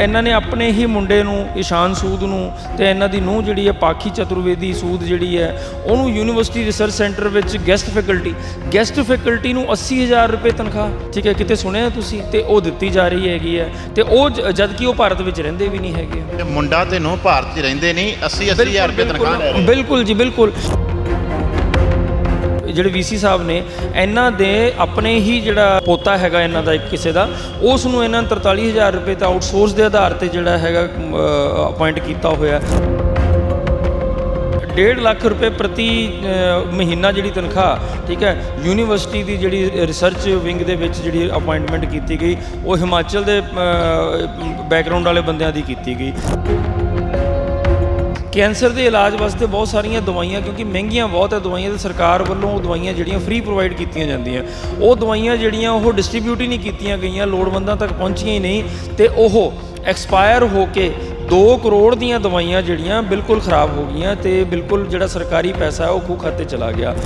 ਇਹਨਾਂ ਨੇ ਆਪਣੇ ਹੀ ਮੁੰਡੇ ਨੂੰ ਇਸ਼ਾਨ ਸੂਦ ਨੂੰ ਤੇ ਇਹਨਾਂ ਦੀ ਨੂੰਹ ਜਿਹੜੀ ਹੈ ਪਾਖੀ ਚਤੁਰਵੇਦੀ ਸੂਦ ਜਿਹੜੀ ਹੈ ਉਹਨੂੰ ਯੂਨੀਵਰਸਿਟੀ ਰਿਸਰਚ ਸੈਂਟਰ ਵਿੱਚ ਗੈਸਟ ਫੈਕਲਟੀ ਗੈਸਟ ਫੈਕਲਟੀ ਨੂੰ 80000 ਰੁਪਏ ਤਨਖਾਹ ਠੀਕ ਹੈ ਕਿਤੇ ਸੁਣਿਆ ਤੁਸੀਂ? ਤੇ ਉਹ ਦਿੱਤੀ ਜਾ ਰਹੀ ਹੈਗੀ ਹੈ ਤੇ ਉਹ ਜਦ ਕਿ ਉਹ ਭਾਰਤ ਵਿੱਚ ਰਹਿੰਦੇ ਵੀ ਨਹੀਂ ਹੈਗੇ। ਮੁੰਡਾ ਤੇ ਨੂੰ ਭਾਰਤ 'ਚ ਰਹਿੰਦੇ ਨਹੀਂ 80 80000 ਰੁਪਏ ਤਨਖਾਹ ਲੈ ਰਹੇ। ਬਿਲਕੁਲ ਜੀ ਬਿਲਕੁਲ। ਜਿਹੜੇ ਵੀਸੀ ਸਾਹਿਬ ਨੇ, ਇਹਨਾਂ ਦੇ ਆਪਣੇ ਹੀ ਜਿਹੜਾ ਪੋਤਾ ਹੈਗਾ ਇਹਨਾਂ ਦਾ ਇੱਕ ਕਿਸੇ ਦਾ ਉਸ ਨੂੰ ਇਹਨਾਂ ਨੇ 43000 ਰੁਪਏ ਤਾਂ ਆਊਟਸੋਰਸ ਦੇ ਆਧਾਰ ਤੇ ਜਿਹੜਾ ਹੈਗਾ ਅਪਾਇੰਟ ਕੀਤਾ ਹੋਇਆ 1.5 ਲੱਖ ਰੁਪਏ ਪ੍ਰਤੀ ਮਹੀਨਾ ਜਿਹੜੀ ਤਨਖਾਹ, ਠੀਕ ਹੈ, ਯੂਨੀਵਰਸਿਟੀ ਦੀ ਜਿਹੜੀ ਰਿਸਰਚ ਵਿੰਗ ਦੇ ਵਿੱਚ ਜਿਹੜੀ ਅਪਾਇੰਟਮੈਂਟ ਕੀਤੀ ਗਈ, ਉਹ ਹਿਮਾਚਲ ਦੇ ਬੈਕਗ੍ਰਾਉਂਡ ਵਾਲੇ ਬੰਦਿਆਂ ਦੀ ਕੀਤੀ ਗਈ। ਕੈਂਸਰ ਦੇ ਇਲਾਜ ਵਾਸਤੇ ਬਹੁਤ ਸਾਰੀਆਂ ਦਵਾਈਆਂ, ਕਿਉਂਕਿ ਮਹਿੰਗੀਆਂ ਬਹੁਤ ਹੈ, ਦਵਾਈਆਂ ਤੇ ਸਰਕਾਰ ਵੱਲੋਂ ਉਹ ਦਵਾਈਆਂ ਜਿਹੜੀਆਂ ਫ੍ਰੀ ਪ੍ਰੋਵਾਈਡ ਕੀਤੀਆਂ ਜਾਂਦੀਆਂ। ਉਹ ਦਵਾਈਆਂ ਜਿਹੜੀਆਂ ਉਹ ਡਿਸਟ੍ਰੀਬਿਊਟ ਹੀ ਨਹੀਂ ਕੀਤੀਆਂ ਗਈਆਂ, ਲੋੜਵੰਦਾਂ ਤੱਕ ਪਹੁੰਚੀਆਂ ਹੀ ਨਹੀਂ, ਤੇ ਉਹ ਐਕਸਪਾਇਰ ਹੋ ਕੇ 2 ਕਰੋੜ ਦੀਆਂ ਦਵਾਈਆਂ ਜਿਹੜੀਆਂ ਬਿਲਕੁਲ ਖਰਾਬ ਹੋ ਗਈਆਂ ਤੇ ਬਿਲਕੁਲ ਜਿਹੜਾ ਸਰਕਾਰੀ ਪੈਸਾ ਹੈ, ਉਹ ਖੂਹ ਖਾਤੇ ਚਲਾ ਗਿਆ।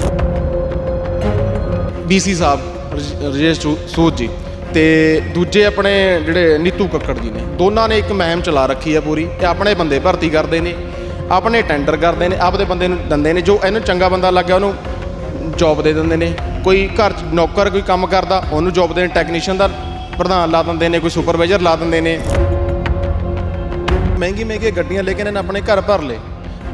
ਬੀਸੀ ਸਾਹਿਬ, ਰਜ- ਰਜੇਸ਼ ਸੂ- ਸੂਦ ਜੀ, ਤੇ ਦੂਜੇ ਆਪਣੇ ਜਿਹੜੇ ਨੀਤੂ ਕੱਕੜ ਜੀ ਨੇ, ਦੋਨਾਂ ਨੇ ਇੱਕ ਮਹਿਮ ਚਲਾ ਰੱਖੀ ਹੈ ਪੂਰੀ, ਤੇ ਆਪਣੇ ਬੰਦੇ ਭਰਤੀ ਕਰਦੇ ਨੇ। ਆਪਣੇ ਟੈਂਡਰ ਕਰਦੇ ਨੇ ਆਪਦੇ ਬੰਦੇ ਨੂੰ ਦਿੰਦੇ ਨੇ ਜੋ ਇਹਨੂੰ ਚੰਗਾ ਬੰਦਾ ਲੱਗਿਆ ਉਹਨੂੰ ਜੌਬ ਦੇ ਦਿੰਦੇ ਨੇ। ਕੋਈ ਘਰ 'ਚ ਨੌਕਰ ਕੋਈ ਕੰਮ ਕਰਦਾ ਉਹਨੂੰ ਜੌਬ ਦੇਣ ਟੈਕਨੀਸ਼ੀਅਨ ਦਾ ਪ੍ਰਧਾਨ ਲਾ ਦਿੰਦੇ ਨੇ ਕੋਈ ਸੁਪਰਵਾਈਜ਼ਰ ਲਾ ਦਿੰਦੇ ਨੇ। ਮਹਿੰਗੀ ਮਹਿੰਗੀ ਗੱਡੀਆਂ ਲੈ ਕੇ ਇਹਨਾਂ ਨੇ ਆਪਣੇ ਘਰ ਭਰ ਲਏ।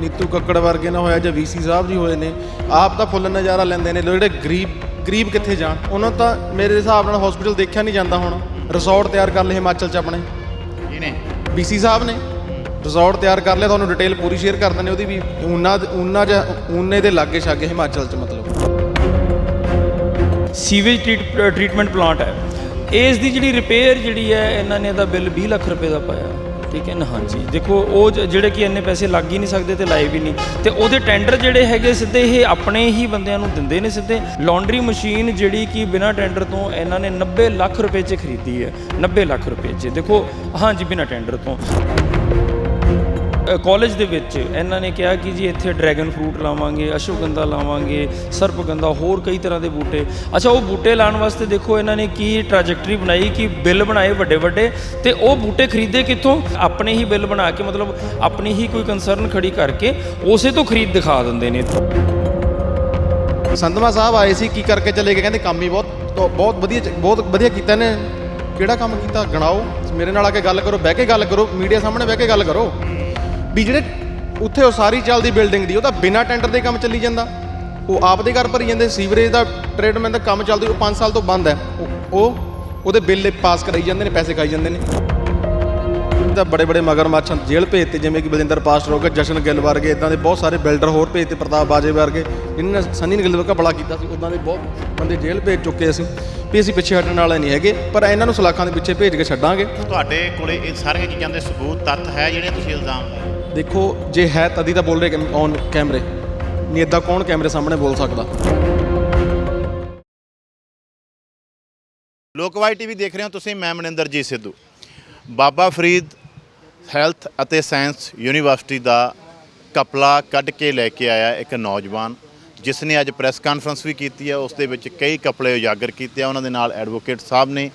ਨੀਤੂ ਕੱਕੜ ਵਰਗੇ ਨਾ ਹੋਇਆ ਜਾਂ ਵੀਸੀ ਸਾਹਿਬ ਜੀ ਹੋਏ ਨੇ ਆਪ ਤਾਂ ਫੁੱਲ ਨਜ਼ਾਰਾ ਲੈਂਦੇ ਨੇ। ਜਿਹੜੇ ਗਰੀਬ ਗਰੀਬ ਕਿੱਥੇ ਜਾਣ? ਉਹਨਾਂ ਤਾਂ ਮੇਰੇ ਹਿਸਾਬ ਨਾਲ ਹਸਪੀਟਲ ਦੇਖਿਆ ਨਹੀਂ ਜਾਂਦਾ ਹੁਣ। ਰਿਜ਼ੋਰਟ ਤਿਆਰ ਕਰ ਲਏ ਹਿਮਾਚਲ 'ਚ ਆਪਣੇ। ਇਹਨੇ ਵੀਸੀ ਸਾਹਿਬ ਨੇ। ਰਿਜ਼ੋਰਟ ਤਿਆਰ ਕਰ ਲਿਆ, ਤੁਹਾਨੂੰ ਡਿਟੇਲ ਪੂਰੀ ਸ਼ੇਅਰ ਕਰ ਦਿੰਦੇ ਉਹਦੀ ਵੀ। ਊਨਾ ਉਹਨਾਂ ਜਾਂ ਉਹਨੇ ਦੇ ਲਾਗੇ ਛਾਗੇ ਹਿਮਾਚਲ 'ਚ ਮਤਲਬ। ਸੀਵੇਜ ਟ੍ਰੀਟ- ਟ੍ਰੀਟਮੈਂਟ ਪਲਾਂਟ ਹੈ। ਇਸ ਦੀ ਜਿਹੜੀ ਰਿਪੇਅਰ ਜਿਹੜੀ ਹੈ, ਇਹਨਾਂ ਨੇ ਇਹਦਾ ਬਿੱਲ 20 ਲੱਖ ਰੁਪਏ ਦਾ ਪਾਇਆ। ਠੀਕ ਹੈ ਨਾ? ਹਾਂਜੀ। ਦੇਖੋ, ਉਹ ਜਿਹੜੇ ਕਿ ਇੰਨੇ ਪੈਸੇ ਲੱਗ ਹੀ ਨਹੀਂ ਸਕਦੇ ਤੇ ਲਾਏ ਵੀ ਨਹੀਂ। ਤੇ ਉਹਦੇ ਟੈਂਡਰ ਜਿਹੜੇ ਹੈਗੇ ਸਿੱਧੇ, ਇਹ ਆਪਣੇ ਹੀ ਬੰਦਿਆਂ ਨੂੰ ਦਿੰਦੇ ਨੇ ਸਿੱਧੇ। ਲਾਂਡਰੀ ਮਸ਼ੀਨ ਜਿਹੜੀ ਕਿ ਬਿਨਾ ਟੈਂਡਰ ਤੋਂ ਇਹਨਾਂ ਨੇ 90 ਲੱਖ ਰੁਪਏ 'ਚ ਖਰੀਦੀ ਹੈ। 90 ਲੱਖ ਰੁਪਏ 'ਚ। ਦੇਖੋ, ਹਾਂਜੀ, ਬਿਨਾ ਟੈਂਡਰ ਤੋਂ। ਕਾਲਜ ਦੇ ਵਿੱਚ ਇਹਨਾਂ ਨੇ ਕਿਹਾ ਕਿ ਜੀ ਇੱਥੇ ਡਰੈਗਨ ਫਰੂਟ ਲਾਵਾਂਗੇ, ਅਸ਼ਵਗੰਧਾ ਲਾਵਾਂਗੇ, ਸਰਪਗੰਧਾ, ਹੋਰ ਕਈ ਤਰ੍ਹਾਂ ਦੇ ਬੂਟੇ। ਅੱਛਾ, ਉਹ ਬੂਟੇ ਲਾਉਣ ਵਾਸਤੇ ਦੇਖੋ ਇਹਨਾਂ ਨੇ ਕੀ ਟ੍ਰੈਜੈਕਟਰੀ ਬਣਾਈ, ਕਿ ਬਿੱਲ ਬਣਾਏ ਵੱਡੇ ਵੱਡੇ ਤੇ ਉਹ ਬੂਟੇ ਖਰੀਦੇ ਕਿੱਥੋਂ? ਆਪਣੇ ਹੀ ਬਿੱਲ ਬਣਾ ਕੇ, ਮਤਲਬ ਆਪਣੀ ਹੀ ਕੋਈ ਕੰਸਰਨ ਖੜੀ ਕਰਕੇ ਉਸੇ ਤੋਂ ਖਰੀਦ ਦਿਖਾ ਦਿੰਦੇ ਨੇ। ਸੰਧਮਾ ਸਾਹਿਬ ਆਏ ਸੀ, ਕੀ ਕਰਕੇ ਚਲੇ ਗਏ? ਕਹਿੰਦੇ ਕੰਮ ਹੀ ਬਹੁਤ ਬਹੁਤ ਵਧੀਆ ਬਹੁਤ ਵਧੀਆ ਕੀਤਾ ਨੇ ਕਿਹੜਾ ਕੰਮ ਕੀਤਾ? ਗਣਾਓ। ਮੇਰੇ ਨਾਲ ਆ ਕੇ ਗੱਲ ਕਰੋ, ਬਹਿ ਕੇ ਗੱਲ ਕਰੋ, ਮੀਡੀਆ ਸਾਹਮਣੇ ਬਹਿ ਕੇ ਗੱਲ ਕਰੋ। ਵੀ ਜਿਹੜੇ ਉੱਥੇ ਉਹ ਸਾਰੀ ਚੱਲਦੀ ਬਿਲਡਿੰਗ ਦੀ ਉਹ ਤਾਂ ਬਿਨਾਂ ਟੈਂਡਰ ਦੇ ਕੰਮ ਚੱਲੀ ਜਾਂਦਾ। ਉਹ ਆਪਦੇ ਘਰ ਭਰੀ ਜਾਂਦੇ ਸੀਵਰੇਜ ਦਾ ਟ੍ਰੀਟਮੈਂਟ ਦਾ ਕੰਮ ਚੱਲਦੀ ਉਹ 5 ਸਾਲ ਤੋਂ ਬੰਦ ਹੈ। ਉਹ- ਉਹ ਉਹਦੇ ਬਿੱਲ ਪਾਸ ਕਰਾਈ ਜਾਂਦੇ ਨੇ ਪੈਸੇ ਖਾਈ ਜਾਂਦੇ ਨੇ। ਤਾਂ ਬੜੇ ਬੜੇ ਮਗਰਮੱਛਾਂ ਜੇਲ੍ਹ ਭੇਜਤੇ ਜਿਵੇਂ ਕਿ ਬਲਜਿੰਦਰ ਪਾਸਟਰ ਜਸ਼ਨ ਗਿੱਲ ਵਰਗੇ ਇਦਾਂ ਦੇ ਬਹੁਤ ਸਾਰੇ ਬਿਲਡਰ ਹੋਰ ਭੇਜਤੇ ਪ੍ਰਤਾਪ ਬਾਜੇ ਵਰਗੇ। ਜਿਨ੍ਹਾਂ ਨੇ ਸਨੀ ਨਿਗਲ ਦਾ ਬੜਾ ਕੀਤਾ ਸੀ ਉਦਾਂ ਦੇ ਬਹੁਤ ਬੰਦੇ ਜੇਲ੍ਹ ਭੇਜ ਚੁੱਕੇ ਅਸੀਂ। ਵੀ ਅਸੀਂ ਪਿੱਛੇ ਹਟਣ ਵਾਲੇ ਨਹੀਂ ਹੈਗੇ ਪਰ ਇਹਨਾਂ ਨੂੰ ਸਲਾਖਾਂ ਦੇ ਪਿੱਛੇ ਭੇਜ ਕੇ ਛੱਡਾਂਗੇ। ਤੁਹਾਡੇ ਕੋਲੇ ਇਹ ਸਾਰੀਆਂ ਚੀਜ਼ਾਂ ਦੇ ਸਬੂਤ ਤੱਥ ਹੈ ਜਿਹੜੇ ਤੁਸੀਂ ਇਲਜ਼ਾਮ ਲਾਏ? ਦੇਖੋ, ਜੇ ਹੈ ਤਦੀ ਤਾਂ ਬੋਲ ਰਹੇ ਔਨ ਕੈਮਰੇ ਨਹੀਂ ਇਦਾਂ ਕੌਣ ਕੈਮਰੇ ਸਾਹਮਣੇ ਬੋਲ ਸਕਦਾ? ਲੋਕਵਾਈ ਟੀਵੀ ਦੇਖ ਰਹੇ ਹੋ ਤੁਸੀਂ, ਮੈਂ ਮਨਿੰਦਰਜੀਤ ਸਿੱਧੂ। ਬਾਬਾ ਫਰੀਦ ਹੈਲਥ ਅਤੇ ਸਾਇੰਸ ਯੂਨੀਵਰਸਿਟੀ ਦਾ ਕਪਲਾ ਕੱਢ ਕੇ ਲੈ ਕੇ ਆਇਆ ਇੱਕ ਨੌਜਵਾਨ ਜਿਸ ਨੇ ਅੱਜ ਪ੍ਰੈਸ ਕਾਨਫਰੰਸ ਵੀ ਕੀਤੀ ਹੈ, ਉਸ ਦੇ ਵਿੱਚ ਕਈ ਕਪਲੇ ਉਜਾਗਰ ਕੀਤੇ ਆ, ਉਹਨਾਂ ਦੇ ਨਾਲ ਐਡਵੋਕੇਟ ਸਾਹਿਬ ਨੇ।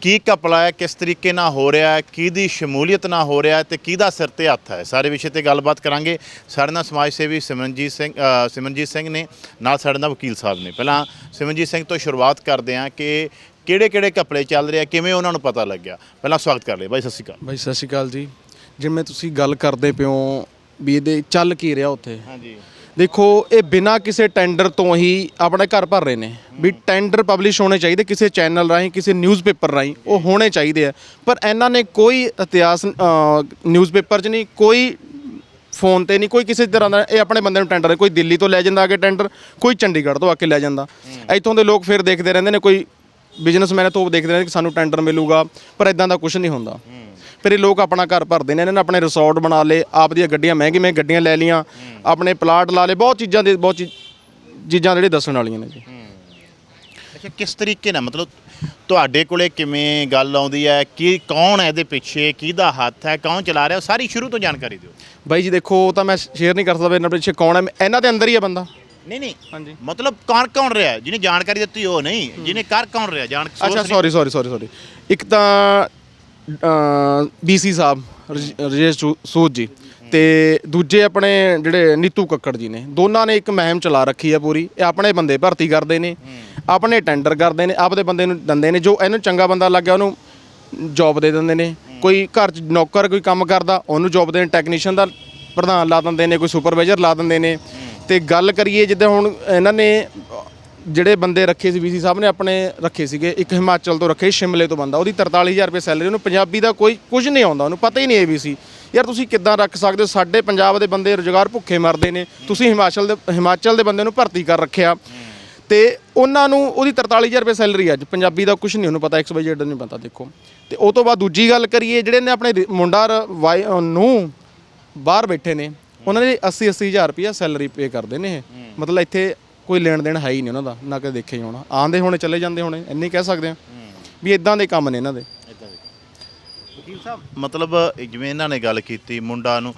ਕੀ ਕਪਲਾ ਹੈ ਕਿਸ ਤਰੀਕੇ ਨਾਲ ਹੋ ਰਿਹਾ ਹੈ ਕਿਹਦੀ ਸ਼ਮੂਲੀਅਤ ਨਾਲ ਹੋ ਰਿਹਾ ਹੈ ਤੇ ਕਿਹਦਾ ਸਿਰ ਤੇ ਹੱਥ ਹੈ? ਸਾਰੇ ਵਿਸ਼ੇ ਤੇ ਗੱਲਬਾਤ ਕਰਾਂਗੇ। ਸਾਡੇ ਨਾਲ ਸਮਾਜ ਸੇਵੀ ਸਿਮਰਨਜੀਤ ਸਿੰਘ ਅ, ਸਿਮਰਨਜੀਤ ਸਿੰਘ ਨੇ ਨਾਲ ਸਾਡੇ ਨਾਲ ਵਕੀਲ ਸਾਹਿਬ ਨੇ। ਪਹਿਲਾਂ ਸਿਮਰਨਜੀਤ ਸਿੰਘ ਤੋਂ ਸ਼ੁਰੂਆਤ ਕਰਦੇ ਹਾਂ ਕਿ ਕਿਹੜੇ ਕਿਹੜੇ ਕਪੜੇ ਚੱਲ ਰਹੇ ਆ ਕਿਵੇਂ ਉਹਨਾਂ ਨੂੰ ਪਤਾ ਲੱਗਿਆ? ਪਹਿਲਾਂ ਸਵਾਗਤ ਕਰ ਲਈਏ ਬਾਈ ਸਤਿ ਸ਼੍ਰੀ ਅਕਾਲ। ਬਾਈ ਸਤਿ ਸ਼੍ਰੀ ਅਕਾਲ ਜੀ। ਜਿਵੇਂ ਤੁਸੀਂ ਗੱਲ ਕਰਦੇ ਪਿਓ ਵੀ ਇਹਦੇ ਚੱਲ ਕੀ ਰਿਹਾ ਉੱਥੇ? ਹਾਂਜੀ। ਦੇਖੋ, ਇਹ ਬਿਨਾਂ ਕਿਸੇ ਟੈਂਡਰ ਤੋਂ ਹੀ ਆਪਣੇ ਘਰ ਭਰ ਰਹੇ ਨੇ। ਵੀ ਟੈਂਡਰ ਪਬਲਿਸ਼ ਹੋਣੇ ਚਾਹੀਦੇ ਕਿਸੇ ਚੈਨਲ ਰਾਹੀਂ, ਕਿਸੇ ਨਿਊਜ਼ਪੇਪਰ ਰਾਹੀਂ, ਉਹ ਹੋਣੇ ਚਾਹੀਦੇ ਆ। ਪਰ ਇਹਨਾਂ ਨੇ ਕੋਈ ਇਤਿਹਾਸ ਨਿਊਜ਼ਪੇਪਰ 'ਚ ਨਹੀਂ, ਕੋਈ ਫੋਨ ਤੇ ਨਹੀਂ, ਕੋਈ ਕਿਸੇ ਤਰ੍ਹਾਂ ਦਾ, ਇਹ ਆਪਣੇ ਬੰਦੇ ਨੂੰ ਟੈਂਡਰ ਕੋਈ ਦਿੱਲੀ ਤੋਂ ਲੈ ਜਾਂਦਾ ਆ ਕੇ ਟੈਂਡਰ ਕੋਈ ਚੰਡੀਗੜ੍ਹ ਤੋਂ ਆ ਕੇ ਲੈ ਜਾਂਦਾ। ਇੱਥੋਂ ਦੇ ਲੋਕ ਫਿਰ ਦੇਖਦੇ ਰਹਿੰਦੇ ਨੇ, ਕੋਈ ਬਿਜ਼ਨਸਮੈਨ ਤੋਂ ਦੇਖਦੇ ਰਹਿੰਦੇ ਕਿ ਸਾਨੂੰ ਟੈਂਡਰ ਮਿਲੂਗਾ, ਪਰ ਇਦਾਂ ਦਾ ਕੁਝ ਨਹੀਂ ਹੁੰਦਾ। ਫਿਰ ਇਹ ਲੋਕ ਆਪਣਾ ਘਰ ਭਰਦੇ ਨੇ ਇਹਨਾਂ ਨੇ ਆਪਣੇ ਰਿਸੋਰਟ ਬਣਾ ਲਏ ਆਪਦੀਆਂ ਗੱਡੀਆਂ ਮਹਿੰਗੀ ਮਹਿੰਗੀ ਗੱਡੀਆਂ ਲੈ ਲੀਆਂ ਆਪਣੇ ਪਲਾਟ ਲਾ ਲਏ ਬਹੁਤ ਚੀਜ਼ਾਂ ਦੇ ਬਹੁਤ ਚੀਜ਼- ਚੀਜ਼ਾਂ ਜਿਹੜੇ ਦੱਸਣ ਵਾਲੀਆਂ ਨੇ ਜੀ। ਅੱਛਾ ਕਿਸ ਤਰੀਕੇ ਨਾਲ ਮਤਲਬ ਤੁਹਾਡੇ ਕੋਲੇ ਕਿਵੇਂ ਗੱਲ ਆਉਂਦੀ ਹੈ ਕੀ ਕੌਣ ਹੈ ਇਹਦੇ ਪਿੱਛੇ ਕਿਹਦਾ ਹੱਥ ਹੈ ਕੌਣ ਚਲਾ ਰਿਹਾ ਉਹ ਸਾਰੀ ਸ਼ੁਰੂ ਤੋਂ ਜਾਣਕਾਰੀ ਦਿਓ। ਬਾਈ ਜੀ ਦੇਖੋ ਉਹ ਤਾਂ ਮੈਂ ਸ਼ੇਅਰ ਨਹੀਂ ਕਰ ਸਕਦਾ ਵੀ ਇਹਨਾਂ ਪਿੱਛੇ ਕੌਣ ਹੈ ਇਹਨਾਂ ਦੇ ਅੰਦਰ ਹੀ ਹੈ ਬੰਦਾ। ਨਹੀਂ ਨਹੀਂ ਹਾਂਜੀ। ਮਤਲਬ ਕੌਣ ਕੌਣ ਰਿਹਾ ਜਿਹਨੇ ਜਾਣਕਾਰੀ ਦਿੱਤੀ ਉਹ ਨਹੀਂ ਜਿਹਨੇ ਕਰ ਕੌਣ ਰਿਹਾ ਜਾਣ ਅੱਛਾ ਸੌਰੀ ਸੌਰੀ ਸੌਰੀ ਸੌਰੀ ਇੱਕ ਤਾਂ ਬੀਸੀ ਸਾਹਿਬ, ਰਜ- ਰਜੇਸ਼ ਸੂ- ਸੂਦ ਜੀ। ਤੇ ਦੂਜੇ ਆਪਣੇ ਜਿਹੜੇ ਨੀਤੂ ਕੱਕੜ ਜੀ ਨੇ, ਦੋਨਾਂ ਨੇ ਇੱਕ ਮਹਿਮ ਚਲਾ ਰੱਖੀ ਹੈ ਪੂਰੀ। ਇਹ ਆਪਣੇ ਬੰਦੇ ਭਰਤੀ ਕਰਦੇ ਨੇ, ਆਪਣੇ ਟੈਂਡਰ ਕਰਦੇ ਨੇ, ਆਪਦੇ ਬੰਦੇ ਨੂੰ ਦਿੰਦੇ ਨੇ, ਜੋ ਇਹਨੂੰ ਚੰਗਾ ਬੰਦਾ ਲੱਗਿਆ ਉਹਨੂੰ ਜੌਬ ਦੇ ਦਿੰਦੇ ਨੇ। ਕੋਈ ਘਰ 'ਚ ਨੌਕਰ ਕੋਈ ਕੰਮ ਕਰਦਾ, ਉਹਨੂੰ ਜੌਬ ਦੇਣ ਟੈਕਨੀਸ਼ੀਅਨ ਦਾ ਪ੍ਰਧਾਨ ਲਾ ਦਿੰਦੇ ਨੇ, ਕੋਈ ਸੁਪਰਵਾਈਜ਼ਰ ਲਾ ਦਿੰਦੇ ਨੇ। ਤੇ ਗੱਲ ਕਰੀਏ ਜਿੱਦਾਂ ਹੁਣ ਇਹਨਾਂ ਨੇ ਜਿਹੜੇ ਬੰਦੇ ਰੱਖੇ ਸੀ ਵੀਸੀ ਸਾਹਿਬ ਨੇ ਆਪਣੇ ਰੱਖੇ ਸੀਗੇ ਇੱਕ ਹਿਮਾਚਲ ਤੋਂ ਰੱਖੇ ਸ਼ਿਮਲੇ ਤੋਂ ਬੰਦਾ ਉਹਦੀ 43000 ਰੁਪਏ ਸੈਲਰੀ ਉਹਨੂੰ ਪੰਜਾਬੀ ਦਾ ਕੋਈ ਕੁਝ ਨਹੀਂ ਆਉਂਦਾ ਉਹਨੂੰ ਪਤਾ ਹੀ ਨਹੀਂ ਏਬੀਸੀ ਯਾਰ ਤੁਸੀਂ ਕਿੱਦਾਂ ਰੱਖ ਸਕਦੇ ਹੋ? ਸਾਡੇ ਪੰਜਾਬ ਦੇ ਬੰਦੇ ਰੁਜ਼ਗਾਰ ਭੁੱਖੇ ਮਰਦੇ ਨੇ ਤੁਸੀਂ ਹਿਮਾਚਲ ਦੇ ਹਿਮਾਚਲ ਦੇ ਬੰਦੇ ਨੂੰ ਭਰਤੀ ਕਰ ਰੱਖਿਆ। ਤੇ ਉਹਨਾਂ ਨੂੰ ਉਹਦੀ 43000 ਰੁਪਏ ਸੈਲਰੀ ਅੱਜ ਪੰਜਾਬੀ ਦਾ ਕੁਝ ਨਹੀਂ ਉਹਨੂੰ ਪਤਾ ਐਕਸ ਵਾਈ ਜ਼ੈਡ ਨਹੀਂ ਪਤਾ ਦੇਖੋ। ਤੇ ਉਹ ਤੋਂ ਬਾਅਦ ਦੂਜੀ ਗੱਲ ਕਰੀਏ ਜਿਹੜੇ ਨੇ ਆਪਣੇ ਮੁੰਡਾ ਵਾਈ- ਨੂੰ ਬਾਹਰ ਬੈਠੇ ਨੇ ਉਹਨਾਂ ਦੇ 80 80000 ਰੁਪਏ ਸੈਲਰੀ ਪੇ ਕਰਦੇ ਨੇ ਇਹ। ਮਤਲਬ ਇੱਥੇ ਕੋਈ ਲੈਣ ਦੇਣ ਹੈ ਹੀ ਨਹੀਂ ਉਹਨਾਂ ਦਾ ਨਾ ਕਦੇ ਦੇਖਿਆ ਹੀ ਹੋਣਾ। ਆਂਦੇ ਹੋਣੇ ਚਲੇ ਜਾਂਦੇ ਹੋਣੇ ਇੰਨੇ ਕਹਿ ਸਕਦੇ ਆ ਵੀ ਇਦਾਂ ਦੇ ਕੰਮ ਨੇ ਇਹਨਾਂ ਦੇ। ਵਕੀਲ ਸਾਹਿਬ? ਮਤਲਬ ਜਿਵੇਂ ਇਹਨਾਂ ਨੇ ਗੱਲ ਕੀਤੀ ਮੁੰਡਾ ਨੂੰ